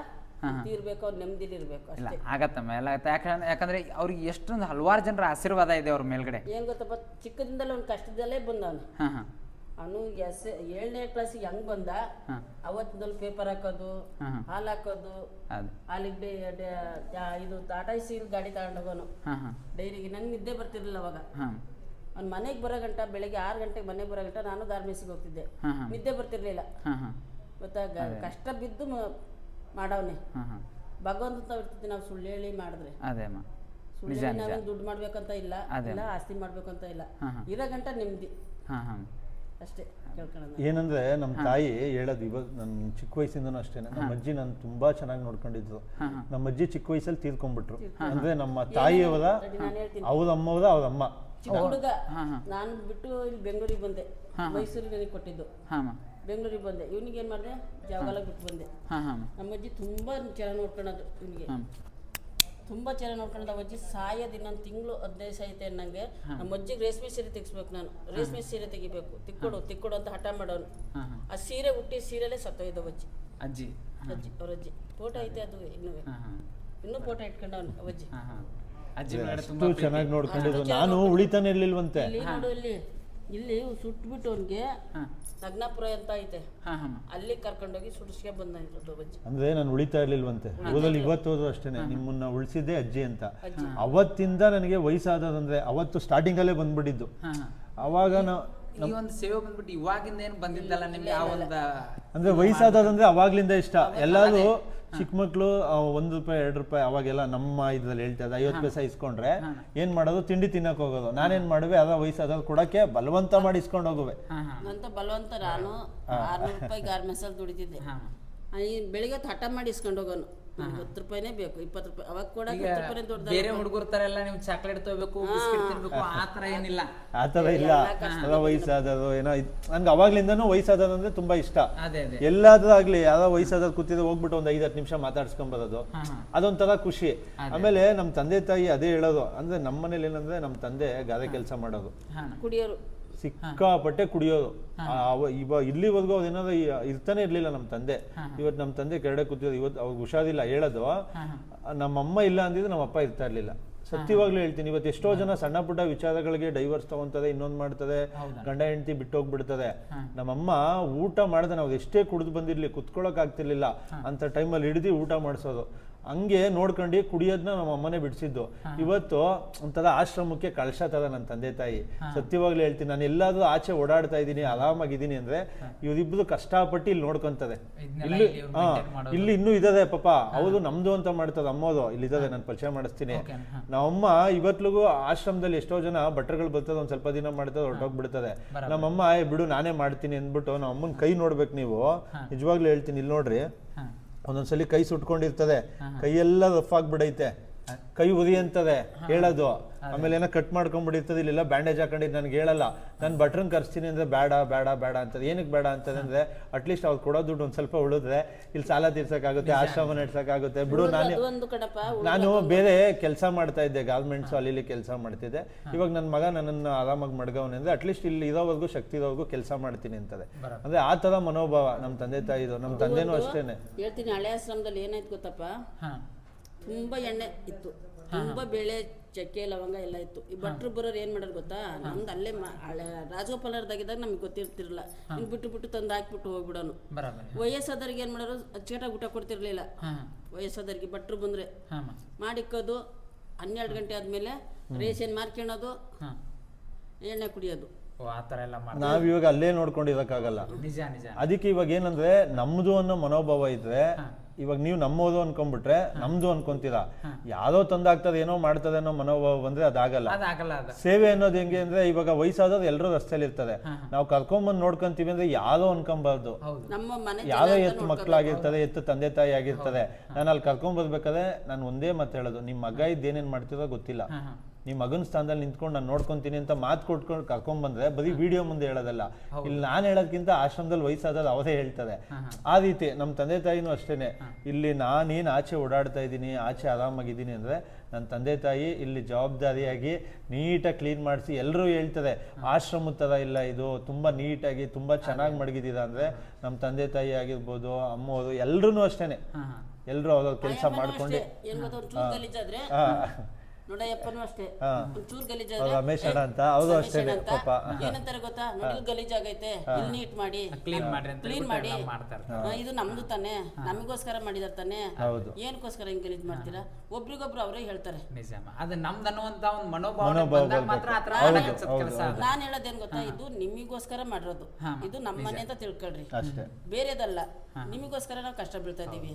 ಅವ್ನ ನೆಮ್ಮದಿಲಿ ಇರ್ಬೇಕು ಇಲ್ಲ ಅಷ್ಟೇ. ಆಗತ್ತಮ್ಮ ಎಲ್ಲ ಆಗತ್ತೆ. ಯಾಕಂದ್ರೆ ಯಾಕಂದ್ರೆ ಅವ್ರಿಗೆ ಎಷ್ಟೊಂದು ಹಲವಾರು ಜನರ ಆಶೀರ್ವಾದ ಇದೆ ಅವ್ರ ಮೇಲ್ಗಡೆ. ಏನ್ ಗೊತ್ತಪ್ಪ ಚಿಕ್ಕದಿಂದಲೇ ಒಂದು ಕಷ್ಟದಲ್ಲೇ ಬಂದವನು. ಹಾ ಹಾ. ಅವನು ಎಸ್ ಏಳನೇ ಕ್ಲಾಸಿಗೆ ಹೆಂಗ್ ಬಂದ. ಅವತ್ತಿನಲ್ಲಿ ಪೇಪರ್ ಹಾಕೋದು ಹಾ ಹಾ. ಹಾಲು ಹಾಕೋದು ಅದು. ಹಾಲಿಗೆ ಇದು ಟಾಟಾ ಸೀಲ್ ಗಾಡಿ ತಗೊಂಡೋಗೋನು ಹಾ ಹಾ. ಡೈರಿಗೆ ನಂಗೆ ನಿದ್ದೆ ಬರ್ತಿರ್ಲಿಲ್ಲ ಅವಾಗ. ಹಾ. ಅವ್ನ ಮನೆಗೆ ಬರೋ ಗಂಟ ಬೆಳಗ್ಗೆ ಆರು ಗಂಟೆಗೆ ಮನೆಗೆ ಬರೋ ಗಂಟ ನಾನು ಗಾರ್ಮೆಂಟ್ಸಿಗೆ ಹೋಗ್ತಿದ್ದೆ. ಹಾ ಹಾ. ನಿದ್ದೆ ಬರ್ತಿರ್ಲಿಲ್ಲ. ಹಾ ಹಾ. ಗೊತ್ತಾ ಕಷ್ಟ ಬಿದ್ದು ಮ- ಮಾಡವ್ನೆ. ಭಗವಂತ ಇರ್ತೈತಿ ನಾವು ಸುಳ್ಳು ಹೇಳಿ ಮಾಡಿದ್ರೆ. ಅದೇ ಅಮ್ಮ. ಸುಳ್ಳು ನಿಜ ಹೇಳಿ ನಾವೇನು ದುಡ್ಡು ಮಾಡ್ಬೇಕಂತ ಇಲ್ಲ. ಇಲ್ಲ ಆಸ್ತಿ ಮಾಡ್ಬೇಕಂತ ಇಲ್ಲ. ಇರೋ ಗಂಟ ನೆಮ್ಮದಿ. ಅಷ್ಟೇ ಏನಂದ್ರೆ ನಮ್ಮ ತಾಯಿ ಹೇಳೋದು ಇವಾಗ ನನ್ನ ಚಿಕ್ಕ ವಯಸ್ಸಿಂದನೂ ಅಷ್ಟೇ. ನಮ್ಮ ಅಜ್ಜಿ ನಾನು ತುಂಬಾ ಚೆನ್ನಾಗಿ ನೋಡ್ಕೊಂಡಿದ್ರು ನಮ್ಮ ಅಜ್ಜಿ ಚಿಕ್ಕ ವಯಸ್ಸಲ್ಲಿ ತೀರ್ಕೊಂಡ್ಬಿಟ್ರು. ಅಂದ್ರೆ ನಮ್ಮ ತಾಯಿಯವರ ಅವರ ಅಮ್ಮವರ ಅವ್ರ ಅಮ್ಮ ಚಿಕ್ಕ ಹುಡುಗ. ನಾನು ಬಿಟ್ಟು ಇಲ್ಲಿ ಬೆಂಗಳೂರಿಗೆ ಬಂದೆ. ಮೈಸೂರಿಗೆ ನನಗೆ ಕೊಟ್ಟಿದ್ದು. ಬೆಂಗಳೂರಿಗೆ ಬಂದೆ. ಇವನಿಗೆ ಏನು ಮಾಡಿದೆ? ಜಾವಗಾಲ ಬಿಟ್ಟು ಬಂದೆ. ಹಾ ಹಾ ನಮ್ಮ ಅಜ್ಜಿ ತುಂಬಾ ಚೆನ್ನಾಗಿ ನೋಡ್ಕೊಳ್ಳೋದು ಇವನಿಗೆ. ತುಂಬ ತುಂಬಾ ಚೆನ್ನಾಗಿ ನೋಡ್ಕೊಳ್ಳೋದು ನಮ್ಮ ಅಜ್ಜಿ ಸಾಯೋದು ಇನ್ನೊಂದು ತಿಂಗಳು ಹದಿನೈದು ಸಾಯ್ತೆ ಅನ್ನಂಗೆ. ನಮ್ಮ ಅಜ್ಜಿಗೆ ರೇಷ್ಮೆ ಸೀರೆ ತೆಗಿಸ್ಬೇಕು ನಾನು. ರೇಷ್ಮೆ ಸೀರೆ ತೆಗಿಬೇಕು. ತಿಕ್ಕೊಡು ತಿಕ್ಕೊಡು ಅಂತ ಹಠ ಮಾಡೋನು. ಆ ಸೀರೆ ಹುಟ್ಟಿ ಸೀರೆಲೇ ಸತ್ತೋಯ್ದವ ಅಜ್ಜಿ. ಅಜ್ಜಿ. ಅಜ್ಜಿ ಅವ್ರ ಅಜ್ಜಿ. ಫೋಟೋ ಐತೆ ಅದು ಇನ್ನೂ ಹಾ ಹಾ. ಇನ್ನೂ ಫೋಟೋ ಇಟ್ಕೊಂಡವನು ಅವಜ್ಜಿ ಹಾ ಹಾ. ಅಜ್ಜಿ ಮೇಲ್ಗಡೆ ಅಷ್ಟು ತುಂಬಾ ಚೆನ್ನಾಗಿ ನೋಡ್ಕೊಂಡಿದ್ರು ನಾನು ಉಳಿತಾನೆ ಇರ್ಲಿಲ್ವಂತೆ. ಇಲ್ಲಿ ನೋಡು ಇಲ್ಲಿ ಇಲ್ಲಿ ಸುಟ್ಬಿಟ್ಟು ಅವ್ನಿಗೆ ನಗ್ನಾಪುರ ಅಂತ ಐತೆ. ಹಾ ಹಾ ಅಲ್ಲಿ ಕರ್ಕೊಂಡೋಗಿ ಸುಡಿಸ್ಕೆ ಬಂದಿರೋದು ಅಜ್ಜಿ. ಅಂದ್ರೆ ನಾನು ಉಳಿತಾ ಇರ್ಲಿಲ್ವಂತೆ. ಊರಲ್ಲಿ ಇವತ್ತು ಹೋದ್ರು ಅಷ್ಟೇನೆ. ನಿಮ್ಮನ್ನ ಉಳಿಸಿದ್ದೆ ಅಜ್ಜಿ ಅಂತ. ಅವತ್ತಿಂದ ನನಗೆ ವಯಸ್ಸಾದದಂದ್ರೆ ಅವತ್ತು ಸ್ಟಾರ್ಟಿಂಗ್ ಅಲ್ಲೇ ಬಂದ್ಬಿಟ್ಟಿದ್ದು ಅವಾಗ ನಾವು ಈ ಒಂದು ಸೇವೆ ಬಂದ್ಬಿಟ್ಟು ಇವಾಗಿಂದ ಏನು ಬಂದಿದ್ದಲ್ಲ ನಿಮ್ಗೆ ಆ ಒಂದು ಅಂದ್ರೆ ವಯಸ್ಸಾದದಂದ್ರೆ ಅವಾಗ್ಲಿಂದ ಇಷ್ಟ. ಎಲ್ಲರೂ ಚಿಕ್ಕ ಮಕ್ಳು ಆ, ಒಂದು ರೂಪಾಯಿ ಎರಡು ರೂಪಾಯಿ ಅವಾಗೆಲ್ಲ ನಮ್ಮ ಇದ್ರಲ್ಲಿ ಹೇಳ್ತಾ ಇದ್ದ ಐವತ್ತು ಪೈಸೆ ಇಸ್ಕೊಂಡ್ರೆ ಏನ್ ಮಾಡೋದು? ತಿಂಡಿ ತಿನ್ನಕ್ ಹೋಗೋದು. ನಾನೇನ್ ಮಾಡುವೆ? ಅದ ವಯಸ್ಸಾದ ಕೊಡಕ್ಕೆ ಬಲವಂತ ಮಾಡಿ ಇಸ್ಕೊಂಡು ಹೋಗುವೆ. ಅಂತ ಬಲವಂತ ನಾನು ಆರ್ನೂರು ರೂಪಾಯಿ ದುಡಿತಿದ್ದೆ. ಬೆಳಿಗ್ಗೆ ಹಠ ಮಾಡಿ ಇಸ್ಕೊಂಡು ಹೋಗೋನು. ಹತ್ತು ರೂಪಾಯಿನೇ ಬೇಕು ಇಪ್ಪತ್ತು ರೂಪಾಯಿ. ಅವಾಗ ಕೂಡ ಹತ್ತು ರೂಪಾಯಿ ದೊಡ್ಡ ಬೇರೆ ಹುಡುಗರ ತರ ಎಲ್ಲ ನೀವು ಚಾಕ್ಲೇಟ್ ತಗೋಬೇಕು ಬಿಸ್ಕೆಟ್ ತಿನ್ಬೇಕು ಆ ತರ ಏನಿಲ್ಲ. ಆ ಥರ ಇಲ್ಲ. ಎಲ್ಲ ವಯಸ್ಸಾದದು ಏನೋ ಇದ್- ನನ್ಗೆ ವಯಸ್ಸಾದದು ಅಂದ್ರೆ ತುಂಬಾ ಇಷ್ಟ. ಅದೇ ಅದೇ. ಎಲ್ಲಾದ್ರೂ ಆಗ್ಲಿ ಯಾವ್ದೋ ವಯಸ್ಸಾದ ಕೂತಿದ್ರೆ ಹೋಗ್ಬಿಟ್ಟು ಒಂದ್ ಐದ್ ಹತ್ತು ನಿಮಿಷ ಮಾತಾಡ್ಸ್ಕೊಂಡ್ ಬರೋದು. ಅದೊಂಥರ ಖುಷಿ. ಆಮೇಲೆ ನಮ್ಮ ತಂದೆ ತಾಯಿ ಅದೇ ಹೇಳೋದು. ಅಂದ್ರೆ ನಮ್ಮ ಮನೇಲಿ ಏನಂದ್ರೆ ನಮ್ಮ ತಂದೆ ಗಾದೆ ಕೆಲಸ ಮಾಡೋದು. ಕುಡಿಯೋರು. ಸಿಕ್ಕಾಪಟ್ಟೆ ಕುಡಿಯೋದು. ಆ, ಅವ- ಇವ ಇಲ್ಲಿವರೆಗೂ ಅದೇನಾದ್ರು ಏನಾದ್ರು ಇರ್ತಾನೆ ಇರ್ಲಿಲ್ಲ ನಮ್ಮ ತಂದೆ. ಇವತ್ತು ನಮ್ಮ ತಂದೆ ಕೆರಡೆ ಕೂತಿದ್ರು ಇವತ್ತು ಅವ್ರಿಗೆ ಹುಷಾರಿಲ್ಲ ಹೇಳೋದು. ನಮ್ಮಮ್ಮ ಇಲ್ಲ ಅಂದಿದ್ರೆ ನಮ್ಮ ಅಪ್ಪ ಇರ್ತಾ ಇರ್ಲಿಲ್ಲ. ಸತ್ಯವಾಗ್ಲೂ ಹೇಳ್ತೀನಿ ಇವತ್ತು ಎಷ್ಟೋ ಜನ ಸಣ್ಣ ಪುಟ್ಟ ವಿಚಾರಗಳಿಗೆ ಡೈವರ್ಸ್ ತಗೊಂತದೆ ಇನ್ನೊಂದ್ ಮಾಡ್ತದೆ ಗಂಡ ಹೆಂಡತಿ ಬಿಟ್ಟೋಗ್ಬಿಡ್ತದೆ ನಮ್ಮಮ್ಮ ಊಟ ಮಾಡದ ನಾವು ಎಷ್ಟೇ ಕುಡಿದು ಬಂದಿರ್ಲಿ ಕುತ್ಕೊಳಕ್ ಆಗ್ತಿರ್ಲಿಲ್ಲ. ಅಂತ ಟೈಮಲ್ಲಿ ಹಿಡಿದು ಊಟ ಮಾಡಿಸೋದು. ಹಂಗೆ ನೋಡ್ಕೊಂಡು ಕುಡಿಯೋದನ್ನ ನಮ್ಮ ಅಮ್ಮನೇ ಬಿಡಿಸಿದ್ದು. ಇವತ್ತು ಒಂಥರ ಆಶ್ರಮಕ್ಕೆ ಕಳಶ ತರ ನನ್ನ ತಂದೆ ತಾಯಿ. ಸತ್ಯವಾಗ್ಲೂ ಹೇಳ್ತೀನಿ ನಾನು ಎಲ್ಲಾದ್ರೂ ಆಚೆ ಓಡಾಡ್ತಾ ಇದ್ದೀನಿ ಆರಾಮಾಗಿದ್ದೀನಿ ಅಂದ್ರೆ ಇವರಿಬ್ರು ಕಷ್ಟಪಟ್ಟು ಇಲ್ಲಿ ನೋಡ್ಕೊಂತದೆ. ಇಲ್ಲಿ ಇಲ್ಲಿ ಹಾ ಇಲ್ಲಿ ಇನ್ನೂ ಇದಾದೆ ಪಾಪ. ಹೌದು ನಮ್ದು ಅಂತ ಮಾಡ್ತದೆ ಅಮ್ಮೋದು. ಇಲ್ಲಿದೆ ನಾನು ಪರಿಚಯ ಮಾಡಿಸ್ತೀನಿ. ನಮ್ಮಮ್ಮ ಇವತ್ಲಿಗೂ ಆಶ್ರಮದಲ್ಲಿ ಎಷ್ಟೋ ಜನ ಭಟ್ರುಗಳು ಬರ್ತದೆ ಒಂದ್ ಸ್ವಲ್ಪ ದಿನ ಮಾಡ್ತದೆ ಹೊರಟೋಗ್ಬಿಡ್ತದೆ ನಮ್ಮಮ್ಮ ಬಿಡು ನಾನೇ ಮಾಡ್ತೀನಿ ಅಂದ್ಬಿಟ್ಟು ನಮ್ಮ ಅಮ್ಮನ ಕೈ ನೋಡ್ಬೇಕು ನೀವು. ನಿಜವಾಗ್ಲೂ ಹೇಳ್ತೀನಿ ಇಲ್ಲಿ ನೋಡ್ರಿ. ಒಂದೊಂದ್ಸಲಿ ಕೈ ಸುಟ್ಕೊಂಡಿರ್ತದೆ. ಕೈಯೆಲ್ಲ ರಫ್ ಆಗ್ಬಿಡೈತೆ. ಕೈ ಉರಿ ಅಂತದೆ ಹೇಳೋದು. ಆಮೇಲೆ ಏನೋ ಕಟ್ ಮಾಡ್ಕೊಂಡ್ಬಿಟ್ಟಿರ್ತದೆ ಇಲ್ಲೆಲ್ಲ ಬ್ಯಾಂಡೇಜ್ ಹಾಕೊಂಡಿದ್ದು ನನಗೆ ಹೇಳಲ್ಲ. ನಾನು ಭಟ್ರನ್ ಕರ್ಸ್ತೀನಿ ಅಂದ್ರೆ ಬೇಡ ಬೇಡ ಬೇಡ ಅಂತದೆ. ಏನಕ್ಕೆ ಬೇಡ ಅಂತಂದ್ರೆ ಅಂದ್ರೆ ಅಟ್ಲೀಸ್ಟ್ ಅವ್ರು ಕೊಡೋ ದುಡ್ಡು ಒಂದು ಸ್ವಲ್ಪ ಉಳಿದ್ರೆ ಇಲ್ಲಿ ಸಾಲ ತೀರ್ಸಕ್ಕಾಗುತ್ತೆ ಆಶ್ರಮ ನಡ್ಸಕ್ಕಾಗುತ್ತೆ. ಬಿಡು ನಾನು ನಾನು ಬೇರೆ ಕೆಲಸ ಮಾಡ್ತಾ ಇದ್ದೆ ಗಾರ್ಮೆಂಟ್ಸ್ ಅಲ್ಲಿ ಇಲ್ಲಿ ಕೆಲಸ ಮಾಡ್ತಿದ್ದೆ. ಇವಾಗ ನನ್ನ ಮಗ ನನ್ನನ್ನು ಆರಾಮಾಗಿ ಮಡ್ಗವನೆ ಅಂದ್ರೆ ಅಟ್ಲೀಸ್ಟ್ ಇಲ್ಲಿ ಇರೋವರೆಗೂ ಶಕ್ತಿ ಇರೋವರೆಗೂ ಕೆಲಸ ಮಾಡ್ತೀನಿ ಅಂತದೆ. ಅಂದ್ರೆ ಆ ತರ ಮನೋಭಾವ ನಮ್ಮ ತಂದೆ ತಾಯಿದು ನಮ್ಮ ತಂದೆನೂ ಅಷ್ಟೇನೆ. ಹೇಳ್ತೀನಿ ಹಳೆ ಆಶ್ರಮದಲ್ಲಿ ಏನಾಯ್ತು ಗೊತ್ತಪ್ಪ? ತುಂಬಾ ಎಣ್ಣೆ ಇತ್ತು. ತುಂಬಾ ಬೇಳೆ ಚಕ್ಕೆ ಲವಂಗ ಎಲ್ಲ ಇತ್ತು. ಈ ಭಟ್ರು ಬರೋರು ಏನ್ ಮಾಡೋರು ಗೊತ್ತಾ? ನಮ್ದು ಅಲ್ಲೇ ಹಳೆ ರಾಜಗೋಪಾಲರದಾಗಿದ್ದಾಗ ನಮ್ಗೆ ಗೊತ್ತಿರ್ತಿರಲ್ಲ ಹಿಂಗ್ ಬಿಟ್ಟು ಬಿಟ್ಟು ತಂದು ಹಾಕ್ಬಿಟ್ಟು ಹೋಗ್ಬಿಡೋನು. ವಯಸ್ಸಾದವ್ರಿಗೆ ಏನ್ ಮಾಡೋರು ಅಚ್ಚುಕಟ್ಟಾಗಿ ಊಟ ಕೊಡ್ತಿರ್ಲಿಲ್ಲ. ವಯಸ್ಸಾದವ್ರಿಗೆ ಭಟ್ರು ಬಂದ್ರೆ. ಮಾಡಿಕ್ಕೋದು ಹನ್ನೆರಡು ಗಂಟೆ ಆದ್ಮೇಲೆ ರೇಷನ್ ಮಾರ್ಕೊಳೋದು ಹಾ. ಎಣ್ಣೆ ಕುಡಿಯೋದು. ಆ ಥರ ಎಲ್ಲ ಮಾಡಿ ನಾವ್ ಇವಾಗ ಅಲ್ಲೇ ನೋಡ್ಕೊಂಡಿರೋಕ್ಕಾಗಲ್ಲ. ನಿಜ ನಿಜ. ಅದಕ್ಕೆ ಇವಾಗ ಏನಂದ್ರೆ ನಮ್ದು ಅನ್ನೋ ಮನೋಭಾವ ಇದ್ರೆ ಇವಾಗ ನೀವು ನಮ್ಮೋದು ಅನ್ಕೊಂಡ್ಬಿಟ್ರೆ ನಮ್ದು ಅನ್ಕೊಂತೀರಾ. ಯಾರೋ ತಂದಾಗ್ತದೆ ಏನೋ ಮಾಡ್ತದೆ ಅನ್ನೋ ಮನೋಭಾವ ಬಂದ್ರೆ ಅದಾಗಲ್ಲ. ಅದಾಗಲ್ಲ ಅದ. ಸೇವೆ ಅನ್ನೋದು ಹೆಂಗೆ ಅಂದ್ರೆ ಇವಾಗ ವಯಸ್ಸಾದವ್ರು ಎಲ್ಲರೂ ರಸ್ತೆಯಲ್ಲಿ ಇರ್ತದೆ ನಾವು ಕರ್ಕೊಂಬಂದ್ ನೋಡ್ಕೊಂತೀವಿ ಅಂದ್ರೆ ಯಾವ್ದೋ ಅನ್ಕೊಂಬಾರ್ದು. ಯಾರೋ ನಮ್ಮ ಮನೆ ಯಾವ್ದೋ ಎತ್ತು ಮಕ್ಕಳಾಗಿರ್ತದೆ ಎತ್ತು ತಂದೆ ತಾಯಿ ಆಗಿರ್ತದೆ ನಾನು ಅಲ್ಲಿ ಕರ್ಕೊಂಡ್ ಬರ್ಬೇಕಾದ್ರೆ ನಾನು ಒಂದೇ ಮಾತು ಹೇಳೋದು. ನಿಮ್ ಮಗ ಇದ್ದು ಏನೇನ್ ಮಾಡ್ತಿರೋ ಗೊತ್ತಿಲ್ಲ. ನಿಮ್ ಮಗನ ಸ್ಥಾನದಲ್ಲಿ ನಿಂತ್ಕೊಂಡು ನಾನು ನೋಡ್ಕೊಂತೀನಿ ಅಂತ ಮಾತು ಕೊಟ್ಕೊಂಡು ಕರ್ಕೊಂಡ್ ಬಂದ್ರೆ ಬರೀ ವಿಡಿಯೋ ಮುಂದೆ ಹೇಳೋದಲ್ಲ. ಇಲ್ಲಿ ನಾನು ಹೇಳೋದ್ಕಿಂತ ಆಶ್ರಮದಲ್ಲಿ ವಯಸ್ಸಾದವ್ರು ಅವರೇ ಹೇಳ್ತಾರೆ. ಆ ರೀತಿ ನಮ್ಮ ತಂದೆ ತಾಯಿನೂ ಅಷ್ಟೇನೆ. ಇಲ್ಲಿ ನಾನೇನು ಆಚೆ ಓಡಾಡ್ತಾ ಇದ್ದೀನಿ ಆಚೆ ಆರಾಮಾಗಿದ್ದೀನಿ ಅಂದ್ರೆ ನನ್ನ ತಂದೆ ತಾಯಿ ಇಲ್ಲಿ ಜವಾಬ್ದಾರಿಯಾಗಿ ನೀಟಾಗಿ ಕ್ಲೀನ್ ಮಾಡಿಸಿ ಎಲ್ಲರೂ ಹೇಳ್ತಾರೆ ಆಶ್ರಮದ ಥರ ಇಲ್ಲ ಇದು ತುಂಬಾ ನೀಟಾಗಿ ತುಂಬಾ ಚೆನ್ನಾಗಿ ಮಡಗಿದ್ದೀರಾ ಅಂದರೆ ನಮ್ಮ ತಂದೆ ತಾಯಿ ಆಗಿರ್ಬೋದು ಅಮ್ಮವರು ಎಲ್ಲರೂ ಅಷ್ಟೇನೆ. ಎಲ್ಲರೂ ಅವ್ರ ಕೆಲಸ ಮಾಡ್ಕೊಂಡು ನೋಡಯ್ಯಪ್ಪನೂ ಅಷ್ಟೇ. ಒಂಚೂರು ಗಲೀಜಾದ್ರೆ ರಮೇಶ್ ಅಣ್ಣ ಅಂತ? ಅವರು ಅಂತ. ಪಾಪ. ಏನಂತಾರೆ ಗೊತ್ತಾ? ನೋಡಿ ಗಲೀಜಾಗೈತೆ ಇಲ್ಲಿ ನೀಟ್ ಮಾಡಿ. ಕ್ಲೀನ್ ಮಾಡ್ರಿ ಕ್ಲೀನ್ ಮಾಡಿ. ಇದು ನಮ್ದು ತಾನೆ. ನಮಗೋಸ್ಕರ ಮಾಡಿದಾರ ತಾನೆ. ಹೌದು. ಏನಕ್ಕೋಸ್ಕರ ಹಿಂಗ್ ಗಲೀಜ್ ಮಾಡ್ತೀರಾ? ಒಬ್ರಿಗೊಬ್ರು ಅವರೇ ಹೇಳ್ತಾರೆ. ಅದು ನಮ್ದು ಅನ್ನುವಂತ ಒಂದು ಮನೋಭಾವ ಮಾತ್ರ ಕೆಲಸ. ಹೇಳೋದೇನ್ ಗೊತ್ತಾ? ಇದು ನಿಮಿಗೋಸ್ಕರ ಮಾಡಿರೋದು. ಇದು ನಮ್ಮ ಮನೆ ಅಂತ ತಿಳ್ಕೊಳ್ರಿ. ಅಷ್ಟೇ. ಬೇರೆದಲ್ಲ. ನಿಮಗೋಸ್ಕರ ನಾವು ಕಷ್ಟ ಬೀಳ್ತಾ ಇದೀವಿ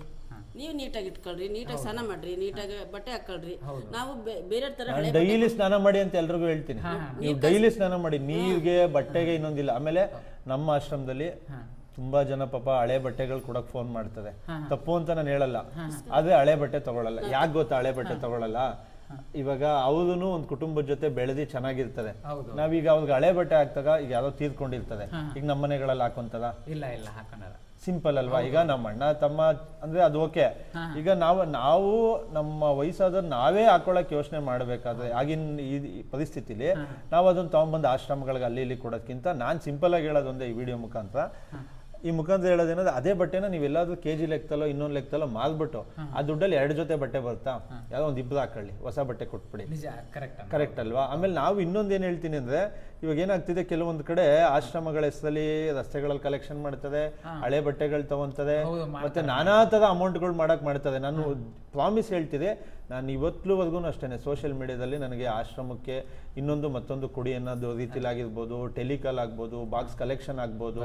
ನೀವು ನೀಟಾಗಿ ಇಟ್ಕೊಳ್ರಿ ನೀಟಾಗಿ ಸ್ನಾನ ಮಾಡ್ರಿ ನೀಟಾಗಿ ಬಟ್ಟೆ ಹಾಕೊಳ್ರಿ. ನಾವು ಬೇರೆ ತರ ಹಳೆ ಡೈಲಿ ಸ್ನಾನ ಮಾಡಿ ಅಂತ ಎಲ್ರಿಗೂ ಹೇಳ್ತೀನಿ. ನೀವು ಡೈಲಿ ಸ್ನಾನ ಮಾಡಿ ನೀರಿಗೆ ಬಟ್ಟೆಗೆ ಇನ್ನೊಂದಿಲ್ಲ. ಆಮೇಲೆ ನಮ್ಮ ಆಶ್ರಮದಲ್ಲಿ ತುಂಬಾ ಜನ ಪಾಪ ಹಳೆ ಬಟ್ಟೆಗಳು ಕೊಡಕ್ ಫೋನ್ ಮಾಡ್ತದೆ ತಪ್ಪು ಅಂತ ನಾನು ಹೇಳಲ್ಲ. ಆದ್ರೆ ಹಳೆ ಬಟ್ಟೆ ತಗೊಳಲ್ಲ. ಯಾಕೆ ಗೊತ್ತಾ ಹಳೆ ಬಟ್ಟೆ ತಗೊಳಲ್ಲ? ಇವಾಗ ಅವನು ಒಂದು ಕುಟುಂಬದ ಜೊತೆ ಬೆಳೆದಿ ಚೆನ್ನಾಗಿರ್ತದೆ. ನಾವೀಗ ಅವ್ರಿಗೆ ಹಳೆ ಬಟ್ಟೆ ಹಾಕ್ತಾಗ ಈಗ ಯಾವ್ದೋ ತೀರ್ಕೊಂಡಿರ್ತದೆ. ಈಗ ನಮ್ಮ ಮನೆಗಳಲ್ಲಿ ಹಾಕೊಂತದ? ಇಲ್ಲ ಇಲ್ಲ ಹಾಕೊಂಡಾರ ಸಿಂಪಲ್ ಅಲ್ವಾ? ಈಗ ನಮ್ಮ ಅಣ್ಣ ತಮ್ಮ ಅಂದ್ರೆ ಅದು ಓಕೆ. ಈಗ ನಾವು ನಾವು ನಮ್ಮ ವಯಸ್ಸಾದ ನಾವೇ ಹಾಕೊಳಕ್ ಯೋಚನೆ ಮಾಡ್ಬೇಕಾದ್ರೆ ಆಗಿನ ಈ ಪರಿಸ್ಥಿತಿಲಿ ನಾವು ಅದನ್ನ ತಗೊಂಡ್ಬಂದು ಆಶ್ರಮಗಳಿಗೆ ಅಲ್ಲಿ ಇಲ್ಲಿ ಕೊಡೋದ್ಕಿಂತ ನಾನ್ ಸಿಂಪಲ್ ಆಗಿ ಹೇಳೋದೊಂದೇ ಈ ವಿಡಿಯೋ ಮುಖಾಂತರ. ಈ ಮುಖಾಂತರ ಹೇಳೋದೇನಂದ್ರೆ ಅದೇ ಬಟ್ಟೆನ ನೀವು ಎಲ್ಲಾದ್ರೂ ಕೆ ಜಿ ಲೆಕ್ಕದಲ್ಲೋ ಇನ್ನೊಂದು ಲೆಕ್ಕದಲ್ಲೋ ಮಾಲ್ಬಿಟ್ಟು ಆ ದುಡ್ಡಲ್ಲಿ ಎರಡು ಜೊತೆ ಬಟ್ಟೆ ಬರ್ತಾ ಯಾವುದೋ ಒಂದು ಇಬ್ಬರು ಹಾಕೊಳ್ಳಿ ಹೊಸ ಬಟ್ಟೆ ಕೊಟ್ಬಿಡಿ. ಕರೆಕ್ಟ್ ಕರೆಕ್ಟ್ ಅಲ್ವಾ? ಆಮೇಲೆ ನಾವು ಇನ್ನೊಂದು ಏನು ಹೇಳ್ತೀನಿ ಅಂದ್ರೆ ಇವಾಗ ಏನಾಗ್ತಿದೆ ಕೆಲವೊಂದು ಕಡೆ ಆಶ್ರಮಗಳ ಹೆಸರಲ್ಲಿ ರಸ್ತೆಗಳಲ್ಲಿ ಕಲೆಕ್ಷನ್ ಮಾಡ್ತದೆ ಹಳೆ ಬಟ್ಟೆಗಳು ತಗೊಂತದೆ ಮತ್ತೆ ನಾನಾ ಥರ ಅಮೌಂಟ್ಗಳು ಮಾಡಕ್ ಮಾಡ್ತದೆ. ನಾನು ಪ್ರಾಮಿಸ್ ಹೇಳ್ತಿದೆ ನಾನು ಇವತ್ತುವರೆಗೂ ಅಷ್ಟೇ ಸೋಷಿಯಲ್ ಮೀಡಿಯಾದಲ್ಲಿ ನನಗೆ ಆಶ್ರಮಕ್ಕೆ ಇನ್ನೊಂದು ಮತ್ತೊಂದು ಕೊಡಿ ಅನ್ನೋದು ರೀತಿಲಿ ಆಗಿರ್ಬೋದು ಟೆಲಿಕಾಲ್ ಆಗ್ಬೋದು ಬಾಕ್ಸ್ ಕಲೆಕ್ಷನ್ ಆಗ್ಬೋದು.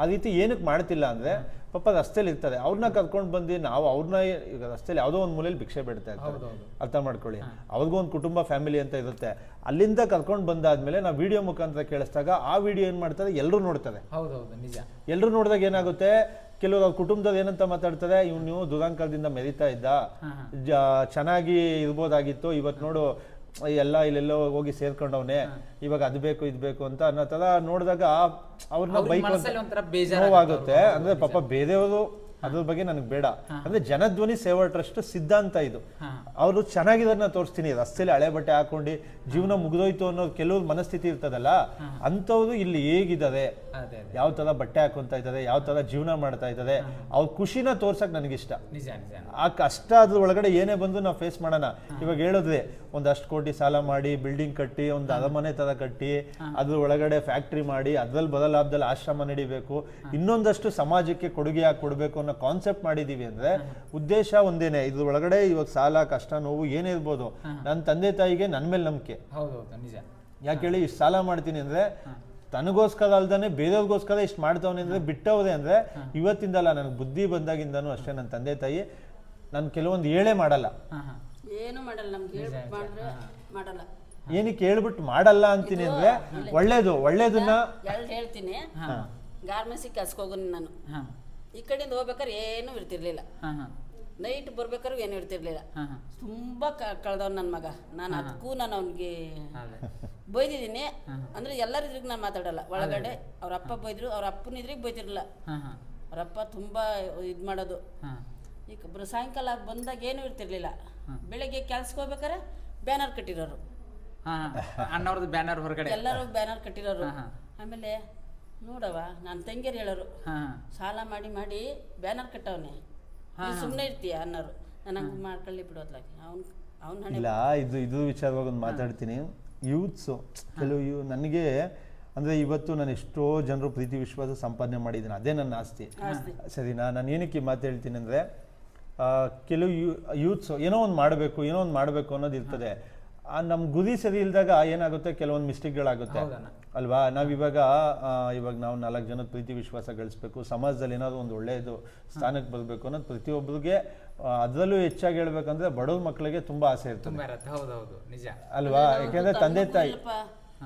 ಆ ರೀತಿ ಏನಕ್ಕೆ ಮಾಡ್ತಿಲ್ಲ ಅಂದ್ರೆ ಪಾಪ ರಸ್ತೆಲಿ ಇರ್ತದೆ. ಅವ್ರನ್ನ ಕರ್ಕೊಂಡು ಬಂದು ನಾವು ಅವ್ರನ್ನ ಈಗ ರಸ್ತೆಲಿ ಯಾವುದೋ ಒಂದು ಮೂಲೆಯಲ್ಲಿ ಭಿಕ್ಷೆ ಬಿಡ್ತಾ ಇರ್ತಾರೆ. ಅರ್ಥ ಮಾಡ್ಕೊಳ್ಳಿ. ಅವ್ರಿಗೂ ಒಂದು ಕುಟುಂಬ ಫ್ಯಾಮಿಲಿ ಅಂತ ಇರುತ್ತೆ. ಅಲ್ಲಿಂದ ಕರ್ಕೊಂಡು ಬಂದಾದ್ಮೇಲೆ ನಾವು ವಿಡಿಯೋ ಮುಖಾಂತರ ಕೇಳಿಸ್ದಾಗ ಆ ವಿಡಿಯೋ ಏನು ಮಾಡ್ತಾರೆ? ಎಲ್ಲರೂ ನೋಡ್ತಾರೆ. ನಿಜ. ಎಲ್ಲರೂ ನೋಡಿದಾಗ ಏನಾಗುತ್ತೆ? ಕೆಲವರು ಅವ್ರ ಕುಟುಂಬದವ್ರು ಏನಂತ ಮಾತಾಡ್ತಾರೆ? ಇವ್ನು ನೀವು ದುರಾಂಕರದಿಂದ ಮೆರಿತಾ ಇದ್ದ. ಚೆನ್ನಾಗಿ ಇರ್ಬೋದಾಗಿತ್ತು. ಇವತ್ತು ನೋಡು ಎಲ್ಲ ಇಲ್ಲೆಲ್ಲೋ ಹೋಗಿ ಸೇರ್ಕೊಂಡವನೆ. ಇವಾಗ ಅದು ಬೇಕು ಇದು ಬೇಕು ಅಂತ ಅನ್ನೋ ತರ ನೋಡಿದಾಗ ಅವ್ರನ್ನ ಅವ್ರ ಬೈಕ್ ಆಗುತ್ತೆ. ನೋವಾಗುತ್ತೆ ಅಂದ್ರೆ ಪಾಪ ಬೇರೆಯವರು ಅದ್ರ ಬಗ್ಗೆ ನನಗೆ ಬೇಡ. ಅಂದ್ರೆ ಜನಧ್ವನಿ ಸೇವಾ ಟ್ರಸ್ಟ್ ಸಿದ್ಧಾಂತ ಇದು. ಅವರು ಚೆನ್ನಾಗಿರೋದನ್ನ ತೋರಿಸ್ತೀನಿ. ರಸ್ತೆಯಲ್ಲಿ ಹಳೆ ಬಟ್ಟೆ ಹಾಕೊಂಡು ಜೀವನ ಮುಗಿದೋಯ್ತು ಅನ್ನೋ ಕೆಲವ್ರ ಮನಸ್ಥಿತಿ ಇರ್ತದಲ್ಲ ಅಂಥವ್ರು ಇಲ್ಲಿ ಹೇಗಿದ್ದಾರೆ? ಯಾವ ತರ ಬಟ್ಟೆ ಹಾಕೊಂತ ಇದ್ದಾರೆ ಯಾವ ತರ ಜೀವನ ಮಾಡ್ತಾ ಇದ್ದಾರೆ ಅವ್ರ ಖುಷಿನ ತೋರ್ಸಕ್ ನನಗಿಷ್ಟ. ಆ ಕಷ್ಟ ಅದ್ರ ಒಳಗಡೆ ಏನೇ ಬಂದು ನಾವು ಫೇಸ್ ಮಾಡೋಣ. ಇವಾಗ ಹೇಳಿದ್ರೆ ಒಂದಷ್ಟು ಕೋಟಿ ಸಾಲ ಮಾಡಿ ಬಿಲ್ಡಿಂಗ್ ಕಟ್ಟಿ ಒಂದು ಅರಮನೆ ತರ ಕಟ್ಟಿ ಅದ್ರ ಒಳಗಡೆ ಫ್ಯಾಕ್ಟ್ರಿ ಮಾಡಿ ಅದ್ರಲ್ಲಿ ಬದಲ ಲಾಭದಲ್ಲಿ ಆಶ್ರಮ ನಡಿಬೇಕು ಇನ್ನೊಂದಷ್ಟು ಸಮಾಜಕ್ಕೆ ಕೊಡುಗೆ ಹಾಕಿ ಕೊಡಬೇಕು ಅನ್ನೋ ಕಾನ್ಸೆಪ್ಟ್ ಮಾಡಿದೀವಿ ಅಂದ್ರೆ ಉದ್ದೇಶ ಒಂದೇನೆ. ಇದ್ರ ಒಳಗಡೆ ಇವಾಗ ಸಾಲ ಕಷ್ಟ ನೋವು ಏನೇ ಇರ್ಬೋದು. ನನ್ನ ತಂದೆ ತಾಯಿಗೆ ನನ್ನ ಮೇಲೆ ನಂಬಿಕೆ. ಯಾಕೆ ಹೇಳಿ ಇಷ್ಟು ಸಾಲ ಮಾಡ್ತೀನಿ ಅಂದ್ರೆ ತನಗೋಸ್ಕರ ಅಲ್ದೇ ಬೇರೆಯವ್ರಿಗೋಸ್ಕರ ಇಷ್ಟು ಮಾಡ್ತಾವನೆ ಅಂದರೆ ಬಿಟ್ಟವ್ರೆ ಅಂದರೆ ಇವತ್ತಿಂದಲ್ಲ ನನಗೆ ಬುದ್ಧಿ ಬಂದಾಗಿಂದನೂ ಅಷ್ಟೇ ನನ್ನ ತಂದೆ ತಾಯಿ. ನಾನು ಕೆಲವೊಂದು ಹೇಳೇ ಮಾಡಲ್ಲ. ಏನು ಮಾಡಲ್ಲ ನಮ್ಗೆ ಏನಕ್ಕೆ ಹೇಳ್ಬಿಟ್ಟು ಮಾಡಲ್ಲ ಅಂತೀನಿ ಅಂದ್ರೆ ಒಳ್ಳೇದು ಒಳ್ಳೇದನ್ನ ಹೇಳ್ತೀನಿ. ಗಾರ್ಮೆಂಟ್ಸಿಗೆ ಕೆಲ್ಸಕ್ಕೆ ಹೋಗೋನು ನಾನು. ಹಾ. ಈ ಕಡೆಯಿಂದ ಹೋಗ್ಬೇಕಾದ್ರೆ ಏನೂ ಇರ್ತಿರ್ಲಿಲ್ಲ. ಹಾ ಹಾ. ನೈಟ್ ಬರ್ಬೇಕಾದ್ರೂ ಏನು ಇರ್ತಿರ್ಲಿಲ್ಲ ತುಂಬಾ ಕಳ್ದವ್ ನನ್ನ ಮಗ. ನಾನು ಅದಕ್ಕೂ ನಾನು ಅವನಿಗೆ ಬೈದಿದೀನಿ ಬೈದಿದ್ದೀನಿ. ಅಂದ್ರೆ ಎಲ್ಲರ ಇದ್ರಿಗೆ ನಾನು ಮಾತಾಡಲ್ಲ. ಒಳಗಡೆ ಅವ್ರ ಅಪ್ಪ ಬೈದ್ರು ಅವ್ರ ಅಪ್ಪನ ಇದ್ರಿಗೆ ಬೈತಿರ್ಲಿಲ್ಲ. ಅವ್ರ ಅಪ್ಪ ತುಂಬ ಇದು ಮಾಡೋದು. ಈಗ ಒಬ್ಬರು ಸಾಯಂಕಾಲ ಬಂದಾಗ ಏನು ಇರ್ತಿರ್ಲಿಲ್ಲ. ಬೆಳಗ್ಗೆ ಕೆಲ್ಸಕ್ಕೆ ಹೋಗ್ಬೇಕಾರೆ ಬ್ಯಾನರ್ ಕಟ್ಟಿರೋರು. ಅಣ್ಣವ್ರದ್ದು ಬ್ಯಾನರ್ ಹೊರಗಡೆ. ಎಲ್ಲರೂ ಬ್ಯಾನರ್ ಕಟ್ಟಿರೋರು. ಆಮೇಲೆ ನೋಡವ ನನ್ನ ತಂಗಿಯರು ಹೇಳೋರು. ಸಾಲ ಮಾಡಿ ಮಾಡಿ ಬ್ಯಾನರ್ ಕಟ್ಟವನೆ. ಸುಮ್ಮನೆ ಇರ್ತೀಯ ಅನ್ನೋರು. ನಾನು ಹಂಗೆ ಮಾಡ್ಕೊಳ್ಳಿ ಬಿಡೋದ್ಲಾಗಿ ಅವ್ನು ಅವ್ನ ಹಣೆ ಇಲ್ಲ ಇದು ಇದು ವಿಚಾರವಾಗಿ ಒಂದು ಮಾತಾಡ್ತೀನಿ. ಯೂತ್ಸು ಕೆಲವು ಯು ನನಗೆ ಅಂದ್ರೆ ಇವತ್ತು ನಾನು ಎಷ್ಟೋ ಜನರು ಪ್ರೀತಿ ವಿಶ್ವಾಸ ಸಂಪಾದನೆ ಮಾಡಿದ್ದೀನಿ. ಅದೇ ನನ್ನ ಆಸ್ತಿ. ಸರಿನಾ? ನಾನು ಏನಕ್ಕೆ ಮಾತಾಡ್ತೀನಿ ಮಾತು ಹೇಳ್ತೀನಿ ಅಂದರೆ ಕೆಲವು ಯೂ ಯೂತ್ಸು ಏನೋ ಒಂದು ಮಾಡಬೇಕು ಏನೋ ಒಂದು ಮಾಡಬೇಕು ಅನ್ನೋದು ಇರ್ತದೆ. ನಮ್ಮ ಗುರಿ ಸರಿ ಇಲ್ದಾಗ ಏನಾಗುತ್ತೆ? ಕೆಲವೊಂದು ಮಿಸ್ಟೇಕ್ಗಳಾಗುತ್ತೆ. ಅಲ್ವಾ? ನಾವು ಇವಾಗ ನಾವು ನಾಲ್ಕು ಜನದ ಪ್ರೀತಿ ವಿಶ್ವಾಸ ಗಳಿಸ್ಬೇಕು. ಸಮಾಜದಲ್ಲಿ ಏನಾದ್ರು ಒಂದು ಒಳ್ಳೆಯದು ಸ್ಥಾನಕ್ಕೆ ಬರಬೇಕು ಅನ್ನೋದು ಪ್ರತಿಯೊಬ್ಬರಿಗೆ ಅದರಲ್ಲೂ ಹೆಚ್ಚಾಗಿ ಹೇಳ್ಬೇಕಂದ್ರೆ ಬಡವ್ರ ಮಕ್ಕಳಿಗೆ ತುಂಬಾ ಆಸೆ ಇರ್ತದೆ. ತುಂಬಾ ಇರತ್ತೆ. ಹೌದೌದು. ನಿಜ. ಅಲ್ವಾ? ಯಾಕೆಂದ್ರೆ ತಂದೆ ತಾಯಿ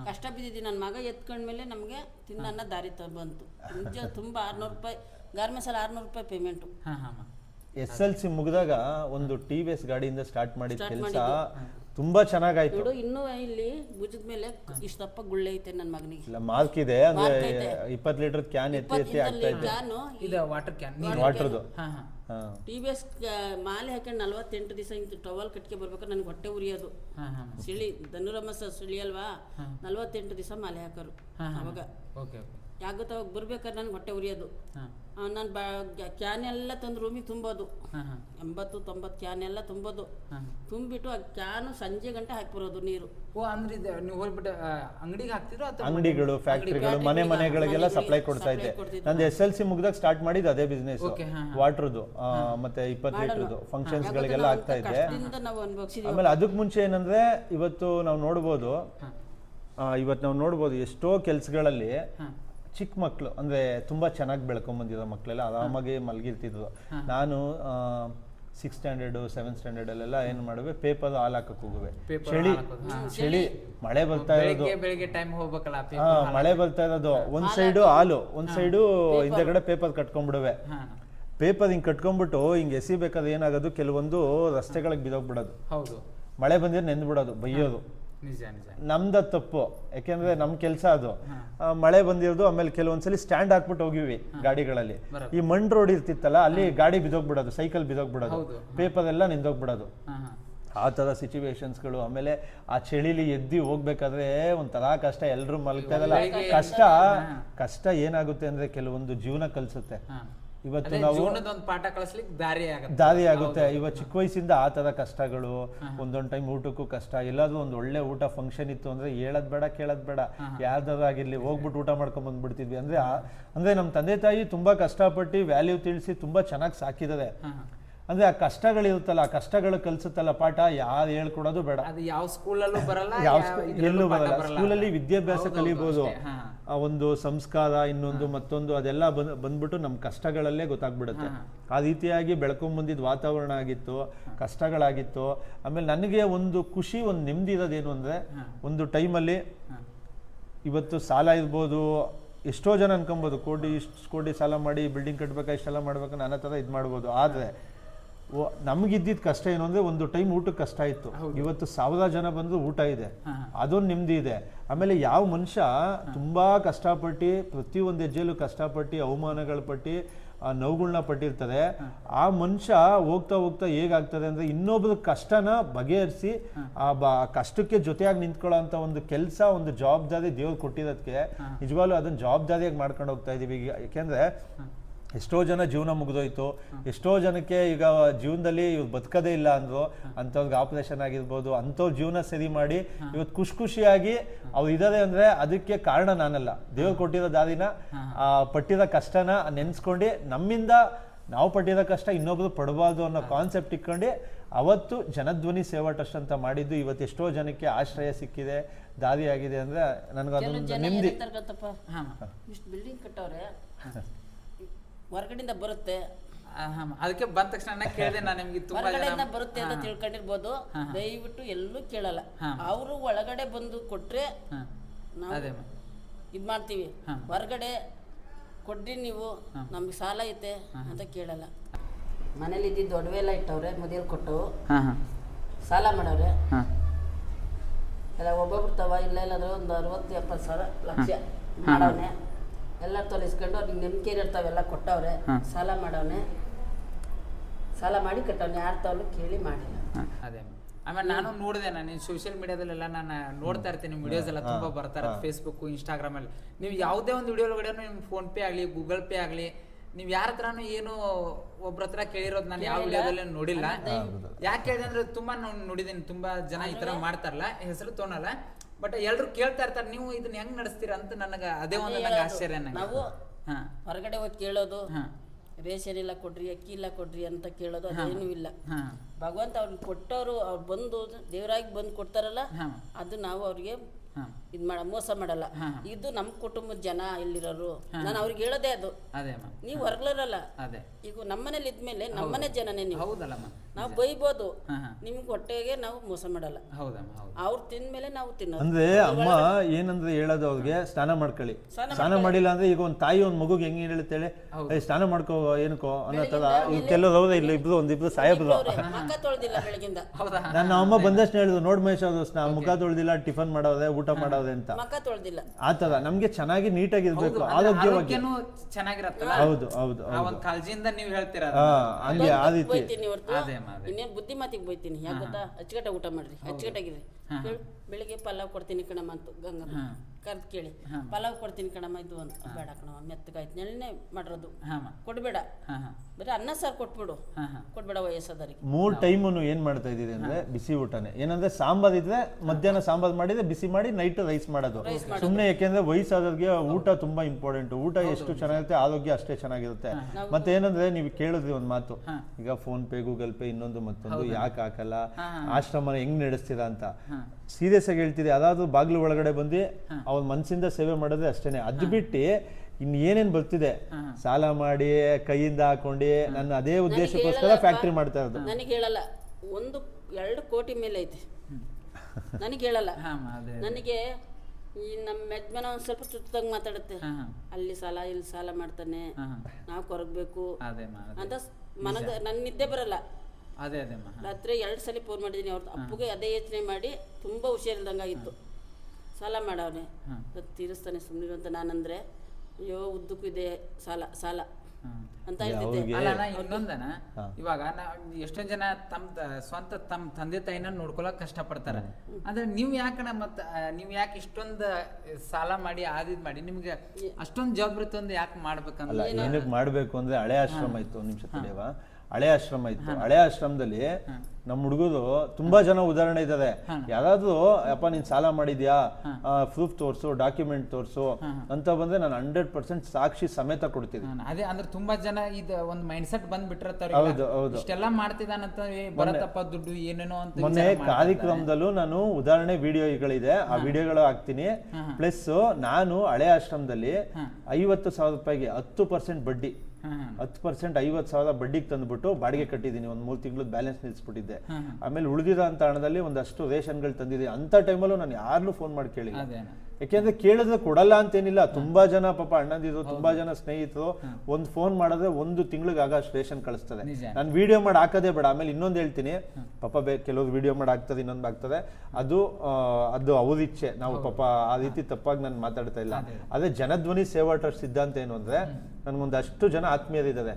ಕಷ್ಟ ಬಿದ್ದಿದ್ದೀನಿ ನನ್ನ ಮಗ ಎತ್ಕೊಂಡ್ಮೇಲೆ ನಮಗೆ ತಿನ್ನ ದಾರಿ ತ ಬಂತು ನಿಜ ತುಂಬಾ ಆರ್ನೂರು ರೂಪಾಯಿ ಗಾರ್ಮೆಂಟ್ಸಲ್ಲಿ ಆರ್ನೂರು ರೂಪಾಯಿ ಪೇಮೆಂಟು ಎಸ್ ಎಲ್ ಸಿ ಮುಗಿದಾಗ ಒಂದು ಟಿ ವಿ ಎಸ್ ಗಾಡಿಯಿಂದ ಸ್ಟಾರ್ಟ್ ಮಾಡಿದ ಕೆಲಸ. ತುಂಬಾ ಚೆನ್ನಾಗಾಯ್ತು. ನೋಡು ಇನ್ನೂ ಇಲ್ಲಿ ಭುಜದ ಮೇಲೆ ಇಷ್ಟಪ್ಪ ಗುಳ್ಳೆ ಐತೆ ನನ್ನ ಮಗನಿಗೆ. ಇಲ್ಲ ಮಾರ್ಕ್ ಇದೆ ಅಂದ್ರೆ Mark ಐತೆ. ಇಪ್ಪತ್ತು ಲೀಟರ್ ಕ್ಯಾನ್ ಎತ್ತಿ ಎತ್ತಿ ಆಗ್ತಾ ಇದೆ. ನಾನು ಇದು ವಾಟರ್ ಕ್ಯಾನ್ ನೀರು. ವಾಟರ್ದು ಹಾ ಹಾ. ಹಾ. ಟಿ ವಿ ಎಸ್ ಮಾಲೆ ಹಾಕೊಂಡು ನಲ್ವತ್ತೆಂಟು ದಿವಸ ಹಿಂಗೆ ಟವಲ್ ಕಟ್ಕೆ ಬರ್ಬೇಕಾದ್ರೆ ನನಗೆ ಹೊಟ್ಟೆ ಉರಿಯೋದು. ಹಾ ಹಾ ಸಿಳಿ ಧನುರಮ್ಮ ಸರ್ ಸಿಳಿ ಅಲ್ವಾ ನಲ್ವತ್ತೆಂಟು ದಿವಸ ಮಾಲೆ ಹಾಕೋರು ಅವಾಗ. Okay okay. ಯಾಗುತ್ತೆ ಅವಾಗ ಬರ್ಬೇಕಾದ್ರೆ ನನಗೆ ಹೊಟ್ಟೆ ಉರಿಯೋದು. ನಾನು ಬಾ ಕ್ಯಾನ್ ಎಲ್ಲ ತಂದು ರೂಮಿಗೆ ತುಂಬೋದು. ಎಂಬತ್ತು ತೊಂಬತ್ತು ಕ್ಯಾನ್ ಎಲ್ಲ ತುಂಬೋದು. ತುಂಬಿಟ್ಟು ಆ ಕ್ಯಾನು ಸಂಜೆ ಗಂಟೆ ಹಾಕ್ಬಿರೋದು ನೀರು. ಓ ಅಂದ್ರೆ ನೀವು ಹೋಗ್ಬಿಟ್ಟು ಅಂಗಡಿಗೆ ಹಾಕ್ತಿದ್ರು ಅಥವಾ ಅಂಗಡಿಗಳು ಫ್ಯಾಕ್ಟ್ರಿಗಳು ಮನೆ ಮನೆಗಳಿಗೆಲ್ಲ ಸಪ್ಲೈ ಕೊಡ್ತಾ ಇದ್ದೆ. ನಂದು ಎಸ್ ಎಲ್ ಸಿ ಮುಗ್ದಾಗ ಸ್ಟಾರ್ಟ್ ಮಾಡಿದ್ದು ಅದೇ ಬಿಸ್ನೆಸ್ ವಾಟ್ರದ್ದು ಮತ್ತೆ ಇಪ್ಪತ್ತು ಲೀಟರ್ದು ಫಂಕ್ಷನ್ಸ್ ಗಳಿಗೆಲ್ಲ ಆಗ್ತಾ ಇದ್ದೆ. ಅನುಭವಿಸಿದೀವಿ. ಆಮೇಲೆ ಅದಕ್ಕೆ ಮುಂಚೆ ಏನಂದ್ರೆ ಇವತ್ತು ನಾವು ನೋಡ್ಬೋದು ಆ, ಇವತ್ತು ನಾವು ನೋಡ್ಬೋದು ಎಷ್ಟೋ ಕೆಲ್ಸಗಳಲ್ಲಿ ಚಿಕ್ಕ ಮಕ್ಕಳು ಅಂದರೆ ತುಂಬ ಚೆನ್ನಾಗಿ ಬೆಳ್ಕೊಂಬಂದಿರೋ ಮಕ್ಕಳೆಲ್ಲ ಆರಾಮಾಗಿ ಮಲಗಿರ್ತಿದ್ರು. ನಾನು ಸಿಕ್ಸ್ ಸ್ಟ್ಯಾಂಡರ್ಡು ಸೆವೆನ್ ಸ್ಟ್ಯಾಂಡರ್ಡಲ್ಲೆಲ್ಲ ಏನು ಮಾಡುವೆ ಪೇಪರ್ ಹಾಲ್ ಹಾಕಕ್ಕೆ ಹೋಗುವೆ. ಚಳಿ ಚಳಿ ಮಳೆ ಬರ್ತಾ ಇರೋದು. ಹಾಂ ಬೆಳಿಗ್ಗೆ ಟೈಮ್ ಹೋಗ್ಬೇಕಲ್ಲ ಪೇ- ಹಾ ಮಳೆ ಬರ್ತಾ ಇರೋದು. ಒಂದು ಸೈಡು ಹಾಲು ಒಂದು ಸೈಡು ಹಿಂದೆಗಡೆ ಪೇಪರ್ ಕಟ್ಕೊಂಡ್ಬಿಡುವೆ. ಪೇಪರ್ ಹಿಂಗೆ ಕಟ್ಕೊಂಡ್ಬಿಟ್ಟು ಹಿಂಗೆ ಎಸಿಬೇಕಾದ್ರೆ ಏನಾಗೋದು ಕೆಲವೊಂದು ರಸ್ತೆಗಳಿಗೆ ಬಿದೋಗ್ಬಿಡೋದು ಹೌದು. ಮಳೆ ಬಂದಿದ್ರೆ ನೆಂದ್ಬಿಡೋದು ಬೈಯೋದು. ನಿಜ ನಿಜ. ನಮ್ದ ತಪ್ಪು. ಯಾಕೆಂದ್ರೆ ನಮ್ ಕೆಲ್ಸ ಅದು. ಆ, ಮಳೆ ಬಂದಿರೋದು ಆಮೇಲೆ ಕೆಲವೊಂದ್ಸಲಿ ಸ್ಟ್ಯಾಂಡ್ ಹಾಕ್ಬಿಟ್ಟು ಹೋಗಿವಿ ಗಾಡಿಗಳಲ್ಲಿ. ಈ ಮಣ್ ರೋಡ್ ಇರ್ತಿತ್ತಲ್ಲ ಅಲ್ಲಿ ಗಾಡಿ ಬಿದೋಗ್ಬಿಡೋದು ಸೈಕಲ್ ಬಿದೋಗ್ಬಿಡೋದು ಹೌದು. ಪೇಪರ್ ಎಲ್ಲ ನಿಂದೋಗ್ಬಿಡೋದು. ಹಾ ಹಾ. ಆ ಥರ ಸಿಚುವೇಶನ್ಸ್ಗಳು ಆಮೇಲೆ ಆ ಚಳಿಲಿ ಎದ್ದಿ ಹೋಗ್ಬೇಕಾದ್ರೆ ಒಂಥರ ಕಷ್ಟ. ಎಲ್ಲರೂ ಮಲಗ್ತಾರಲ್ಲ ಕಷ್ಟ ಕಷ್ಟ ಏನಾಗುತ್ತೆ ಅಂದ್ರೆ ಕೆಲವೊಂದು ಜೀವನ ಕಲಿಸುತ್ತೆ. ಹಾ. ಇವತ್ತು ನಾವು ಒಂದು ಪಾಠ ಕಳಿಸ್ಲಿಕ್ಕೆ ದಾರಿ ಆಗುತ್ತೆ. ದಾರಿ ಆಗುತ್ತೆ. ಇವತ್ತು ಚಿಕ್ಕ ವಯಸ್ಸಿಂದ ಆ ತರ ಕಷ್ಟಗಳು ಒಂದೊಂದು ಟೈಮ್ ಊಟಕ್ಕೂ ಕಷ್ಟ ಎಲ್ಲಾದ್ರೂ ಒಂದು ಒಳ್ಳೆ ಊಟ ಫಂಕ್ಷನ್ ಇತ್ತು ಅಂದ್ರೆ ಹೇಳದ್ ಬೇಡ ಕೇಳದ್ ಬೇಡ. ಯಾವ್ದಾದ್ರು ಆಗಿರ್ಲಿ ಹೋಗ್ಬಿಟ್ಟು ಊಟ ಮಾಡ್ಕೊಂಡ್ ಬಂದ್ಬಿಡ್ತಿದ್ವಿ. ಅಂದ್ರೆ ಅಂದ್ರೆ ನಮ್ಮ ತಂದೆ ತಾಯಿ ತುಂಬಾ ಕಷ್ಟಪಟ್ಟು ವ್ಯಾಲ್ಯೂ ತಿಳಿಸಿ ತುಂಬಾ ಚೆನ್ನಾಗಿ ಸಾಕಿದ್ದಾರೆ. ಅಂದ್ರೆ ಆ ಕಷ್ಟಗಳಿರುತ್ತಲ್ಲ ಆ ಕಷ್ಟಗಳು ಕಲಿಸುತ್ತಲ್ಲ ಪಾಠ ಯಾರು ಹೇಳ್ಕೊಡೋದು ಬೇಡ. ಅದು ಯಾವ ಸ್ಕೂಲಲ್ಲೂ ಬರಲ್ಲ *laughs* ಯಾವ ಎಲ್ಲೂ ಬರಲ್ಲ. ಸ್ಕೂಲಲ್ಲಿ ವಿದ್ಯಾಭ್ಯಾಸ ಕಲಿಬಹುದು ಕಲಿಬೋದು. ಆ ಒಂದು ಸಂಸ್ಕಾರ ಇನ್ನೊಂದು ಮತ್ತೊಂದು ಅದೆಲ್ಲ ಬಂದ್ ಬಂದ್ಬಿಟ್ಟು ನಮ್ಮ ಕಷ್ಟಗಳಲ್ಲೇ ಗೊತ್ತಾಗ್ಬಿಡುತ್ತೆ. ಆ ರೀತಿಯಾಗಿ ಬೆಳ್ಕೊಂಡ್ ಬಂದಿದ್ದ ವಾತಾವರಣ ಆಗಿತ್ತು ಕಷ್ಟಗಳಾಗಿತ್ತು. ಆಮೇಲೆ ನನಗೆ ಒಂದು ಖುಷಿ ಒಂದು ನೆಮ್ಮದಿ ಇರೋದೇನು ಅಂದ್ರೆ ಒಂದು ಟೈಮಲ್ಲಿ ಇವತ್ತು ಸಾಲ ಇರ್ಬೋದು ಎಷ್ಟೋ ಜನ ಅನ್ಕೊಬೋದು ಕೋಟಿ ಇಷ್ಟು ಕೋಟಿ ಸಾಲ ಮಾಡಿ ಬಿಲ್ಡಿಂಗ್ ಕಟ್ಬೇಕಾ ಇಷ್ಟೆಲ್ಲ ಮಾಡ್ಬೇಕು ನಾನಾ ಥರ ಇದು ಮಾಡ್ಬೋದು. ಆದರೆ ನಮಗಿದ್ದಿದ್ದ ಕಷ್ಟ ಏನು ಅಂದ್ರೆ ಒಂದು ಟೈಮ್ ಊಟಕ್ಕೆ ಕಷ್ಟ ಇತ್ತು. ಇವತ್ತು ಸಾವಿರ ಜನ ಬಂದು ಊಟ ಇದೆ. ಅದೊಂದು ನೆಮ್ಮದಿ ಇದೆ. ಆಮೇಲೆ ಯಾವ ಮನುಷ್ಯ ತುಂಬಾ ಕಷ್ಟಪಟ್ಟು ಪ್ರತಿಯೊಂದು ಹೆಜ್ಜೆಯಲ್ಲೂ ಕಷ್ಟಪಟ್ಟು ಅವಮಾನಗಳ ಪಟ್ಟಿ ಆ ನೋವುಗಳನ್ನ ಪಟ್ಟಿರ್ತಾರೆ. ಆ ಮನುಷ್ಯ ಹೋಗ್ತಾ ಹೋಗ್ತಾ ಹೇಗಾಗ್ತದೆ ಅಂದ್ರೆ ಇನ್ನೊಬ್ಬರ ಕಷ್ಟನ ಬಗೆಹರಿಸಿ ಆ ಬ ಕಷ್ಟಕ್ಕೆ ಜೊತೆಯಾಗಿ ನಿಂತ್ಕೊಳ್ಳೋ ಅಂತ ಒಂದು ಕೆಲಸ ಒಂದು ಜವಾಬ್ದಾರಿ ದೇವ್ರು ಕೊಟ್ಟಿರೋದಕ್ಕೆ ನಿಜವಾಗ್ಲೂ ಅದನ್ನ ಜವಾಬ್ದಾರಿಯಾಗಿ ಮಾಡ್ಕೊಂಡು ಹೋಗ್ತಾ ಇದೀವಿ. ಈಗ ಯಾಕೆಂದ್ರೆ ಎಷ್ಟೋ ಜನ ಜೀವನ ಮುಗಿದೋಯ್ತು. ಎಷ್ಟೋ ಜನಕ್ಕೆ ಈಗ ಜೀವನದಲ್ಲಿ ಇವ್ರು ಬದುಕದೇ ಇಲ್ಲ ಅಂದ್ರು ಅಂಥವ್ರಿಗೆ ಆಪರೇಷನ್ ಆಗಿರ್ಬೋದು ಅಂಥವ್ರ ಜೀವನ ಸರಿ ಮಾಡಿ ಇವತ್ತು ಖುಷಿ ಖುಷಿಯಾಗಿ ಅವ್ರು ಇದ್ದಾರೆ ಅಂದ್ರೆ ಅದಕ್ಕೆ ಕಾರಣ ನಾನಲ್ಲ. ದೇವ್ರು ಕೊಟ್ಟಿರೋ ದಾರಿನ ಆ ಪಟ್ಟಿರೋ ಕಷ್ಟನ ನೆನ್ಸ್ಕೊಂಡು ನಮ್ಮಿಂದ ನಾವು ಪಟ್ಟಿರೋ ಕಷ್ಟ ಇನ್ನೊಬ್ರು ಪಡಬಾರ್ದು ಅನ್ನೋ ಕಾನ್ಸೆಪ್ಟ್ ಇಟ್ಕೊಂಡು ಅವತ್ತು ಜನಧ್ವನಿ ಸೇವಾ ಟ್ರಸ್ಟ್ ಅಂತ ಮಾಡಿದ್ದು ಇವತ್ತು ಎಷ್ಟೋ ಜನಕ್ಕೆ ಆಶ್ರಯ ಸಿಕ್ಕಿದೆ ದಾರಿ ಆಗಿದೆ ಅಂದ್ರೆ ನನಗದೊಂದು ಬಿಲ್ಡಿಂಗ್ ನೆಮ್ಮದಿ ಏನಂತಾರೆ ಗೊತ್ತಪ್ಪ ಹಾ ಇಷ್ಟು ಬಿಲ್ಡಿಂಗ್ ಕಟ್ಟವ್ರೆ ಹೊರಗಡೆಯಿಂದ ಬರುತ್ತೆ. ಅದಕ್ಕೆ ಬಂದ ತಕ್ಷಣ ಕೇಳಿದೆ ನಾನು ನಿಮ್ಗೆ ತುಂಬಾ ಹೊರಗಡೆಯಿಂದ ಬರುತ್ತೆ ಅಂತ ತಿಳ್ಕೊಂಡಿರ್ಬೋದು. ದಯವಿಟ್ಟು ಎಲ್ಲೂ ಕೇಳಲ್ಲ. ಅವರು ಒಳಗಡೆ ಬಂದು ಕೊಟ್ರೆ. ನಾವು ಇದ್ ಮಾಡ್ತೀವಿ. ಹೊರಗಡೆ ಕೊಡ್ರಿ ನೀವು ನಮ್ಗೆ ಸಾಲ ಐತೆ ಅಂತ ಕೇಳಲ್ಲ. ಮನೇಲಿ ಇದ್ದಿದ್ದು ಒಡವೆ ಎಲ್ಲ ಇಟ್ಟವ್ರೆ ಮದುವೆ ಕೊಟ್ಟು ಸಾಲ ಮಾಡವ್ರೆ. ಎಲ್ಲ ಒಬ್ಬೊಬ್ರು ತವ ಇಲ್ಲ ಇಲ್ಲಾಂದ್ರೆ ಒಂದು ಅರವತ್ತು ಎಪ್ಪತ್ತು ಸಾವಿರ ಲಕ್ಷ ಮಾಡವ್ನೆ. ಎಲ್ಲ ತೊಲಿಸ್ಕೊಂಡು ಅವ್ರಿಗೆ ನಂಬಿಕೆ ಇರ್ತಾವೆಲ್ಲ ಕೊಟ್ಟವ್ರೆ ಸಾಲ ಮಾಡವ್ನೆ. ಸಾಲ ಮಾಡಿ ಕಟ್ಟವ್ನೆ ಯಾರು ತಾವಲು ಕೇಳಿ ಮಾಡಿಲ್ಲ. ಅದೇ. ಆಮೇಲೆ ನಾನು ನೋಡಿದೆ ನಾನು ಸೋಷಿಯಲ್ ಮೀಡಿಯಾದಲ್ಲೆಲ್ಲ ನಾನು ನೋಡ್ತಾ ಇರ್ತೀನಿ ವಿಡಿಯೋಸ್ ಎಲ್ಲ ತುಂಬಾ ಬರ್ತಾರೆ ಫೇಸ್ಬುಕ್ ಇನ್ಸ್ಟಾಗ್ರಾಮ್ ಅಲ್ಲಿ ನೀವು ಯಾವುದೇ ಒಂದು ವಿಡಿಯೋ ಒಳಗಡೆ ನಿಮ್ ಫೋನ್ ಪೇ ಆಗಲಿ ಗೂಗಲ್ ಪೇ ಆಗಲಿ ನೀವು ಯಾರ ಹತ್ರನೂ ಏನು ಒಬ್ರ ಹತ್ರ ಕೇಳಿರೋದು ನಾನು ಯಾವ ವಿಡಿಯೋದಲ್ಲಿ ನೋಡಿಲ್ಲ. ಯಾಕೆ ಹೇಳಿದೆ ಅಂದ್ರೆ ತುಂಬಾ ನಾನು ನೋಡಿದ್ದೀನಿ ತುಂಬಾ ಜನ ಈ ತರ ಮಾಡ್ತಾರಲ್ಲ ಹೆಸರು ತೊಗೊಳಲ್ಲ ಬಟ್ ಎಲ್ರು ಕೇಳ್ತಾ ಇರ್ತಾರೆ ನೀವು ಇದನ್ನ ಹೆಂಗ್ ನಡೆಸ್ತೀರ? ಅಂತ ನನಗೆ ಅದೇ ಒಂದು ನನಗೆ ಆಶ್ಚರ್ಯ ನಾವು ಹಾ. ಹೊರಗಡೆ ಹೋಗಿ ಕೇಳೋದು ಹಾ. ರೇಷನ್ ಇಲ್ಲ ಕೊಡ್ರಿ ಅಕ್ಕಿ ಇಲ್ಲ ಕೊಡ್ರಿ ಅಂತ ಕೇಳೋದು ಅದೇನೂ ಇಲ್ಲ. ಹಾ. ಭಗವಂತ ಅವ್ರಿಗೆ ಕೊಟ್ಟವರು ಅವ್ರು ಬಂದು ದೇವರಾಗಿ ಬಂದು ಕೊಡ್ತಾರಲ್ಲ ಅದು ನಾವು ಅವ್ರಿಗೆ ಇದ್ ಮಾಡ ಮೋಸ ಮಾಡಲ್ಲ. ಇದು ನಮ್ಮ ಕುಟುಂಬದ ಜನ ಇಲ್ಲಿರೋರು. ನಾನು ಅವ್ರಿಗೆ ಹೇಳೋದೇ ಅದು. ನೀವು ಹೊರಗ್ಲರಲ್ಲ ಅದೇ. ಈಗ ನಮ್ಮನೇಲಿ ಇದ್ಮೇಲೆ ನಮ್ಮನೆ ಜನನೇ ನೀವು. ಹೌದಲ್ಲಮ್ಮ ನಾವು ಬೈಬೋದು. ನಿಮ್ಗೆ ಹೊಟ್ಟೆಗೆ ನಾವು ಮೋಸ ಮಾಡಲ್ಲ. ಅವ್ರು ತಿಂದ್ಮೇಲೆ ನಾವು ತಿನ್ನೋದು. ಅಂದ್ರೆ ಅಮ್ಮ ಏನಂದ್ರೆ ಹೇಳೋದು ಅವ್ರಿಗೆ ಸ್ನಾನ ಮಾಡ್ಕೊಳ್ಳಿ. ಸ್ನಾನ ಮಾಡಿಲ್ಲ ಅಂದ್ರೆ ಈಗ ಒಂದು ತಾಯಿ ಒಂದು ಮಗುಗೆ ಹೆಂಗೆ ಹೇಳುತ್ತೇಳಿ ಏ ಸ್ನಾನ ಮಾಡ್ಕೋ ಏನಕ್ಕೋ ಅನ್ನೋ ತರ ಕೆಲವ್ರು ಹೌದಾ? ಇಲ್ಲ ಇಬ್ರು ಒಂದಿಬ್ರು ಸಾಹೇಬ್ರು ಅವ್ರೆ ತೊಳ್ದಿಲ್ಲ ಬೆಳಗಿಂದ. ಹೌದಾ? ನನ್ನ ಅಮ್ಮ ಬಂದಷ್ಟು ಹೇಳಿದ್ರು ನೋಡ್ ಮಹೇಶ್ ದೋಸ್ತ ಸ್ನಾ ಮುಖ ತೊಳ್ದಿಲ್ಲ ಟಿಫನ್ ಮಾಡೋದೆ ಊಟ ಮಾಡೋದೆ ಅಂತ. ಆತದ ತೊಳ್ದಿಲ್ಲ. ಆ ತರ ನಮ್ಗೆ ಚೆನ್ನಾಗಿ ನೀಟಾಗಿರ್ಬೇಕು ಅಂದ್ರೆ ಆರೋಗ್ಯವಾಗಿ. ಆರೋಗ್ಯನೂ ಚೆನ್ನಾಗಿರತ್ತಲ್ಲ? ಹೌದು ಹೌದು ಆ ಒಂದ್ ಕಾಳಜಿಯಿಂದ ನೀವು ಹೇಳ್ತೀರ ಹಾ ಹಂಗೆ ಆ ರೀತಿ. ಬೈತೀನಿ ಹೊರ್ತು. ಅದೇ ಅಮ್ಮ, ಅದೇ. ಇನ್ನೇನು ಬುದ್ಧಿಮಾತಿಗೆ ಬೈತೀನಿ ಯಾಕೆ ಗೊತ್ತಾ? ಅಚ್ಚುಕಟ್ಟ ಊಟ ಮಾಡ್ರಿ ಅಚ್ಚುಕಟ್ಟಾಗಿರಿ ಬೆಳಿಗ್ಗೆ ಪಲಾವ್ ಕೊಡ್ತೀನಿ ಕಣಮ್ಮ ಅಂತ ಗಂಗಮ್ಮ ಕರ್ದ್ ಕೇಳಿ. ಪಲಾವ್ ಕೊಡ್ತೀನಿ ಕಣಮ್ಮ ಇದು ಅಂತ. ಬೇಡ ಕಣಮ್ಮ ಮೆತ್ತಗಾಯ್ತು. ನೆನ್ನೆ ಮಾಡಿರೋದು. ಕೊಡ್ಬೇಡ. ಹಾ ಹಾ. ಬರೀ ಅನ್ನ ಸಾರು ಕೊಟ್ಬಿಡು. ಕೊಡ್ಬೇಡ ವಯಸ್ಸಾದವರಿಗೆ. ಮೂರ್ ಟೈಮ್ ಏನ್ ಮಾಡ್ತಾ ಇದ್ದೀರಿ ಅಂದ್ರೆ ಬಿಸಿ ಊಟನೇ. ಏನಂದ್ರೆ ಸಾಂಬಾರ್ ಇದ್ರೆ ಮಧ್ಯಾಹ್ನ ಸಾಂಬಾರ್ ಮಾಡಿದ್ರೆ ಬಿಸಿ ಮಾಡಿ ನೈಟ್ ರೈಸ್ ಮಾಡೋದು. ಸುಮ್ನೆ ಯಾಕೆಂದ್ರೆ ವಯಸ್ಸಾದವ್ರಿಗೆ ಊಟ ತುಂಬಾ ಇಂಪಾರ್ಟೆಂಟ್ ಊಟ ಎಷ್ಟು ಚೆನ್ನಾಗಿರುತ್ತೆ ಆರೋಗ್ಯ ಅಷ್ಟೇ ಚೆನ್ನಾಗಿರುತ್ತೆ. ಮತ್ತೆ ಏನಂದ್ರೆ ನೀವು ಕೇಳಿದ್ರಿ ಒಂದ್ ಮಾತು. ಈಗ ಫೋನ್ ಪೇ ಗೂಗಲ್ ಪೇ ಇನ್ನೊಂದು ಮತ್ತೊಂದು ಯಾಕೆ ಹಾಕಲ್ಲ? ಆಶ್ರಮನ ಹೆಂಗ್ ನಡೆಸ್ತೀರಾ ಅಂತ. ಸೀರಿಯಸ್ ಆಗಿ ಹೇಳ್ತೀರಿ ಅದಾದ್ರೂ ಬಾಗಿಲು ಒಳಗಡೆ ಬಂದು ಅವ್ರ ಮನಸ್ಸಿಂದ ಸೇವೆ ಮಾಡೋದೇ ಅಷ್ಟೇನೆ. ಅದ್ ಬಿಟ್ಟು ಇನ್ ಏನೇನ್ ಬರ್ತಿದೆ? ಸಾಲ ಮಾಡಿ ಕೈಯಿಂದ ಹಾಕೊಂಡು ನನ್ನ ಅದೇ ಉದ್ದೇಶಕ್ಕೋಸ್ಕರ ಫ್ಯಾಕ್ಟ್ರಿ ಮಾಡ್ತಾ ಇರೋದು. ನನಗೆ ಹೇಳಲ್ಲ. ಒಂದು ಎರಡು ಕೋಟಿ ಮೇಲೆ ಐತೆ. ನನಗೆ ಹೇಳಲ್ಲ. ನನಗೆ ಈ ನಮ್ಮ ಯಜಮಾನ ಒಂದ್ ಸ್ವಲ್ಪ ಸುತ್ತದಾಗ ಮಾತಾಡುತ್ತೆ. ಅಲ್ಲಿ ಸಾಲ ಇಲ್ಲಿ ಸಾಲ ಮಾಡ್ತಾನೆ. ನಾವ್ ಕೊರಗಬೇಕು. ಅಂತ ಮನದ ನನ್ನ ನಿದ್ದೆ ಬರಲ್ಲ. ಅದೇ ಅದೇ. ರಾತ್ರಿ ಎರಡು ಸಲ ಫೋನ್ ಮಾಡಿದ್ದೀನಿ ಅವ್ರದ್ದು ಅಪ್ಪಗೆ ಅದೇ ಯೋಚನೆ ಮಾಡಿ ತುಂಬ ಹುಷಾರಿಲ್ದಂಗಾಗಿತ್ತು. ಸಾಲ ಮಾಡವನೆ. ತೀರಿಸ್ತಾನೆ ಸುಮ್ಮನೆ ಅಂತ ನಾನಂದ್ರೆ ಅಯ್ಯೋ ಉದ್ದಕ್ಕೂ ಇದೆ ಸಾಲ ಸಾಲ ಅಂತ ಹೇಳ್ತಿದ್ದೆ. ಅಲ್ಲ ಇನ್ನೊಂದನ ಇವಾಗ ನಾ ಎಷ್ಟೊಂದ್ ಜನ ತಮ್ಮ ಸ್ವಂತ ತಮ್ಮ ತಂದೆ ತಾಯಿನ ನೋಡ್ಕೊಳಕ್ ಕಷ್ಟ ಪಡ್ತಾರ ಅಂದ್ರೆ ನೀವ್ ಯಾಕಣ ಮತ್ತ ನೀವ್ ಯಾಕೆ ಇಷ್ಟೊಂದ್ ಸಾಲ ಮಾಡಿ ಆದಿದ್ ಮಾಡಿ ನಿಮ್ಗೆ ಅಷ್ಟೊಂದ್ ಜವಾಬ್ದಾರಿ ತಂದು ಯಾಕೆ ಮಾಡ್ಬೇಕಂದ್ರೆ? ಮಾಡ್ಬೇಕು ಏನಕ್ಕೆ ಮಾಡಬೇಕು ಅಂದ್ರೆ ಹಳೆ ಆಶ್ರಮ ಇತ್ತು ಒಂದ್ ನಿಮಿಷ ತಡೆಯವ ಹಳೆ ಆಶ್ರಮ ಇತ್ತು. ಹಳೆ ಆಶ್ರಮದಲ್ಲಿ ನಮ್ಮ ಹುಡುಗರು ತುಂಬಾ ಜನ ಉದಾಹರಣೆ ಇದ್ದಾರೆ. ಯಾರಾದ್ರೂ ಅಪ್ಪ ನೀನ್ ಸಾಲ ಮಾಡಿದ್ಯಾ? ಪ್ರೂಫ್ ತೋರ್ಸು ಡಾಕ್ಯುಮೆಂಟ್ ತೋರ್ಸು ಅಂತ ಬಂದ್ರೆ ನಾನು ಹಂಡ್ರೆಡ್ ಪರ್ಸೆಂಟ್ ಸಾಕ್ಷಿ ಸಮೇತ ಕೊಡ್ತೀನಿ ಅದೇ ಅಂದ್ರೆ ತುಂಬಾ ಜನ ಇದು ಒಂದ್ ಮೈಂಡ್ ಸೆಟ್ ಬಂದ್ಬಿಟ್ಟಿರ್ತಾರೆ ಹೌದು, ಹೌದು. ಇಷ್ಟೆಲ್ಲ ಮಾಡ್ತಿದ್ದಾನಂತ ಬರತ್ತಪ್ಪ ದುಡ್ಡು ಏನೇನೋ ಅಂತ ಮೊನ್ನೆ ಕಾರ್ಯಕ್ರಮದಲ್ಲೂ ನಾನು ಉದಾಹರಣೆ ವಿಡಿಯೋಗಳಿದೆ. ಆ ವಿಡಿಯೋಗಳು ಹಾಕ್ತೀನಿ. ಪ್ಲಸ್ ನಾನು ಹಳೆ ಆಶ್ರಮದಲ್ಲಿ ಐವತ್ತು ಸಾವಿರ ರೂಪಾಯಿಗೆ ಹತ್ತು ಪರ್ಸೆಂಟ್ ಬಡ್ಡಿ. ಹತ್ತು ಪರ್ಸೆಂಟ್ ಐವತ್ತು ಸಾವಿರ ಬಡ್ಡಿಗೆ ತಂದ್ಬಿಟ್ಟು ಬಾಡಿಗೆ ಕಟ್ಟಿದ್ದೀನಿ ಒಂದು ಮೂರು ತಿಂಗಳು ಬ್ಯಾಲೆನ್ಸ್ ನಿಲ್ಸ್ಬಿಟ್ಟಿದ್ದೆ. ಆಮೇಲೆ ಉಳಿದಿರೋ ಅಂತ ಹಣದಲ್ಲಿ ಒಂದಷ್ಟು ರೇಷನ್ಗಳು ತಂದಿದೆ ಅಂತ ಟೈಮಲ್ಲೂ ನಾನು ಯಾರನ್ನೂ ಫೋನ್ ಮಾಡಿ ಕೇಳಿ ಯಾಕೆಂದ್ರೆ ಕೇಳಿದ್ರೆ ಕೊಡಲ್ಲ ಅಂತೇನಿಲ್ಲ. ತುಂಬಾ ಜನ ಪಾಪ ಅಣ್ಣಂದಿದ್ರು ತುಂಬಾ ಜನ ಸ್ನೇಹಿತರು ಒಂದ್ ಫೋನ್ ಮಾಡಿದ್ರೆ ಒಂದು ತಿಂಗಳಿಗೆ ಆಗ ಸ್ಟೇಷನ್ ಕಳಿಸ್ತದೆ. ನಾನು ವಿಡಿಯೋ ಮಾಡಿ ಹಾಕೋದೇ ಬೇಡ. ಆಮೇಲೆ ಇನ್ನೊಂದು ಹೇಳ್ತೀನಿ. ಪಾಪ ಬೇ ಕೆಲವ್ರು ವಿಡಿಯೋ ಮಾಡಿ ಆಗ್ತದೆ ಇನ್ನೊಂದು ಆಗ್ತದೆ ಅದು ಅದು ಅವ್ರ ಇಚ್ಛೆ ನಾವು ಪಾಪ ಆ ರೀತಿ ತಪ್ಪಾಗಿ ನಾನು ಮಾತಾಡ್ತಾ ಇಲ್ಲ. ಅದೇ. ಜನಧ್ವನಿ ಸೇವಾ ಟ್ರಸ್ಟ್ ಸಿದ್ಧಾಂತ ಏನು ಅಂದ್ರೆ ನನ್ಗೊಂದಷ್ಟು ಜನ ಆತ್ಮೀಯರಿದ್ದಾರೆ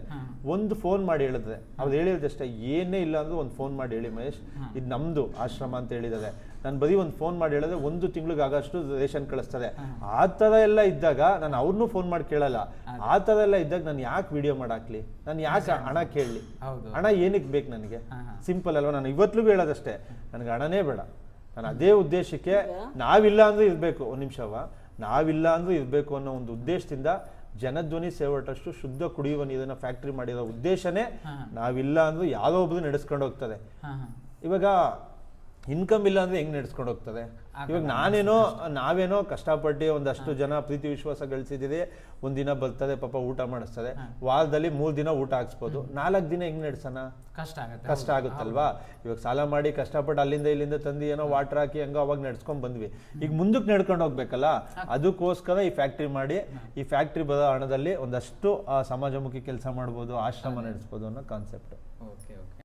ಒಂದು ಫೋನ್ ಮಾಡಿ ಹೇಳಿದ್ರೆ ಅವ್ರು ಹೇಳಿದಷ್ಟೇ ಏನೇ ಇಲ್ಲ ಅಂದ್ರೆ ಒಂದು ಫೋನ್ ಮಾಡಿ ಹೇಳಿ ಮಹೇಶ್. ಇದು ನಮ್ದು ಆಶ್ರಮ ಅಂತ ಹೇಳಿದ್ದಾರೆ. ನಾನು ಬರೀ ಒಂದು ಫೋನ್ ಮಾಡಿ ಹೇಳಿದ್ರೆ ಒಂದು ತಿಂಗಳಿಗೆ ಆಗಷ್ಟು ರೇಷನ್ ಕಳಿಸ್ತಾರೆ ಆ ಥರ ಎಲ್ಲ ಇದ್ದಾಗ ನಾನು ಅವ್ರನ್ನೂ ಫೋನ್ ಮಾಡಿ ಕೇಳಲ್ಲ. ಆ ಥರ ಎಲ್ಲ ಇದ್ದಾಗ ನಾನು ಯಾಕೆ ವಿಡಿಯೋ ಮಾಡಾಕ್ಲಿ? ನಾನು ಯಾಕೆ ಹಣ ಕೇಳಲಿ? ಹೌದು. ಹಣ ಏನಕ್ಕೆ ಬೇಕು ನನಗೆ? ಸಿಂಪಲ್ ಅಲ್ವಾ? ನಾನು ಇವತ್ತಿಗೂ ಹೇಳೋದಷ್ಟೇ. ನನಗೆ ಹಣನೇ ಬೇಡ. ನಾನು ಅದೇ ಉದ್ದೇಶಕ್ಕೆ ನಾವಿಲ್ಲ ಅಂದ್ರೆ ಇರಬೇಕು. ಒಂದು ನಿಮಿಷವ ನಾವಿಲ್ಲ ಅಂದ್ರೆ ಇರಬೇಕು ಅನ್ನೋ ಒಂದು ಉದ್ದೇಶದಿಂದ ಜನಧ್ವನಿ ಸೇವಾ ಟ್ರಸ್ಟ್ ಶುದ್ಧ ಕುಡಿಯುವ ನೀರನ್ನ ಫ್ಯಾಕ್ಟ್ರಿ ಮಾಡಿರೋ ಉದ್ದೇಶನೇ ನಾವಿಲ್ಲ ಅಂದ್ರೆ ಯಾರೋ ಒಬ್ರು ನಡೆಸ್ಕೊಂಡು ಹೋಗ್ತದೆ ಹಾ ಹಾ. ಇವಾಗ ಇನ್ಕಮ್ ಇಲ್ಲ ಅಂದ್ರೆ ಹೆಂಗ್ ನಡ್ಸ್ಕೊಂಡು ಹೋಗ್ತದೆ? ಇವಾಗ ನಾನೇನೋ ನಾವೇನೋ ಕಷ್ಟಪಟ್ಟು ಒಂದಷ್ಟು ಜನ ಪ್ರೀತಿ ವಿಶ್ವಾಸ ಗಳಿಸಿದ್ದೀರಿ ಒಂದಿನ ಬರ್ತದೆ ಪಾಪ ಊಟ ಮಾಡಿಸ್ತದೆ ವಾರದಲ್ಲಿ ಮೂರು ದಿನ ಊಟ ಹಾಕ್ಸ್ಬೋದು. ನಾಲ್ಕು ದಿನ ಹೆಂಗ್ ನಡ್ಸೋಣ? ಕಷ್ಟ ಆಗುತ್ತೆ. ಕಷ್ಟ ಆಗುತ್ತಲ್ವಾ? ಇವಾಗ ಸಾಲ ಮಾಡಿ ಕಷ್ಟಪಟ್ಟು ಅಲ್ಲಿಂದ ಇಲ್ಲಿಂದ ತಂದು ಏನೋ ವಾಟರ್ ಹಾಕಿ ಹೆಂಗೋ ಅವಾಗ ನಡ್ಸ್ಕೊಂಡ್ ಬಂದ್ವಿ. ಈಗ ಮುಂದಕ್ಕೆ ನಡ್ಕೊಂಡು ಹೋಗ್ಬೇಕಲ್ಲ? ಅದಕ್ಕೋಸ್ಕರ ಈ ಫ್ಯಾಕ್ಟ್ರಿ ಮಾಡಿ ಈ ಫ್ಯಾಕ್ಟ್ರಿ ಬರೋ ಹಣದಲ್ಲಿ ಒಂದಷ್ಟು ಸಮಾಜಮುಖಿ ಕೆಲಸ ಮಾಡ್ಬೋದು ಆಶ್ರಮ ನಡೆಸ್ಬೋದು ಅನ್ನೋ ಕಾನ್ಸೆಪ್ಟ್ ಓಕೆ.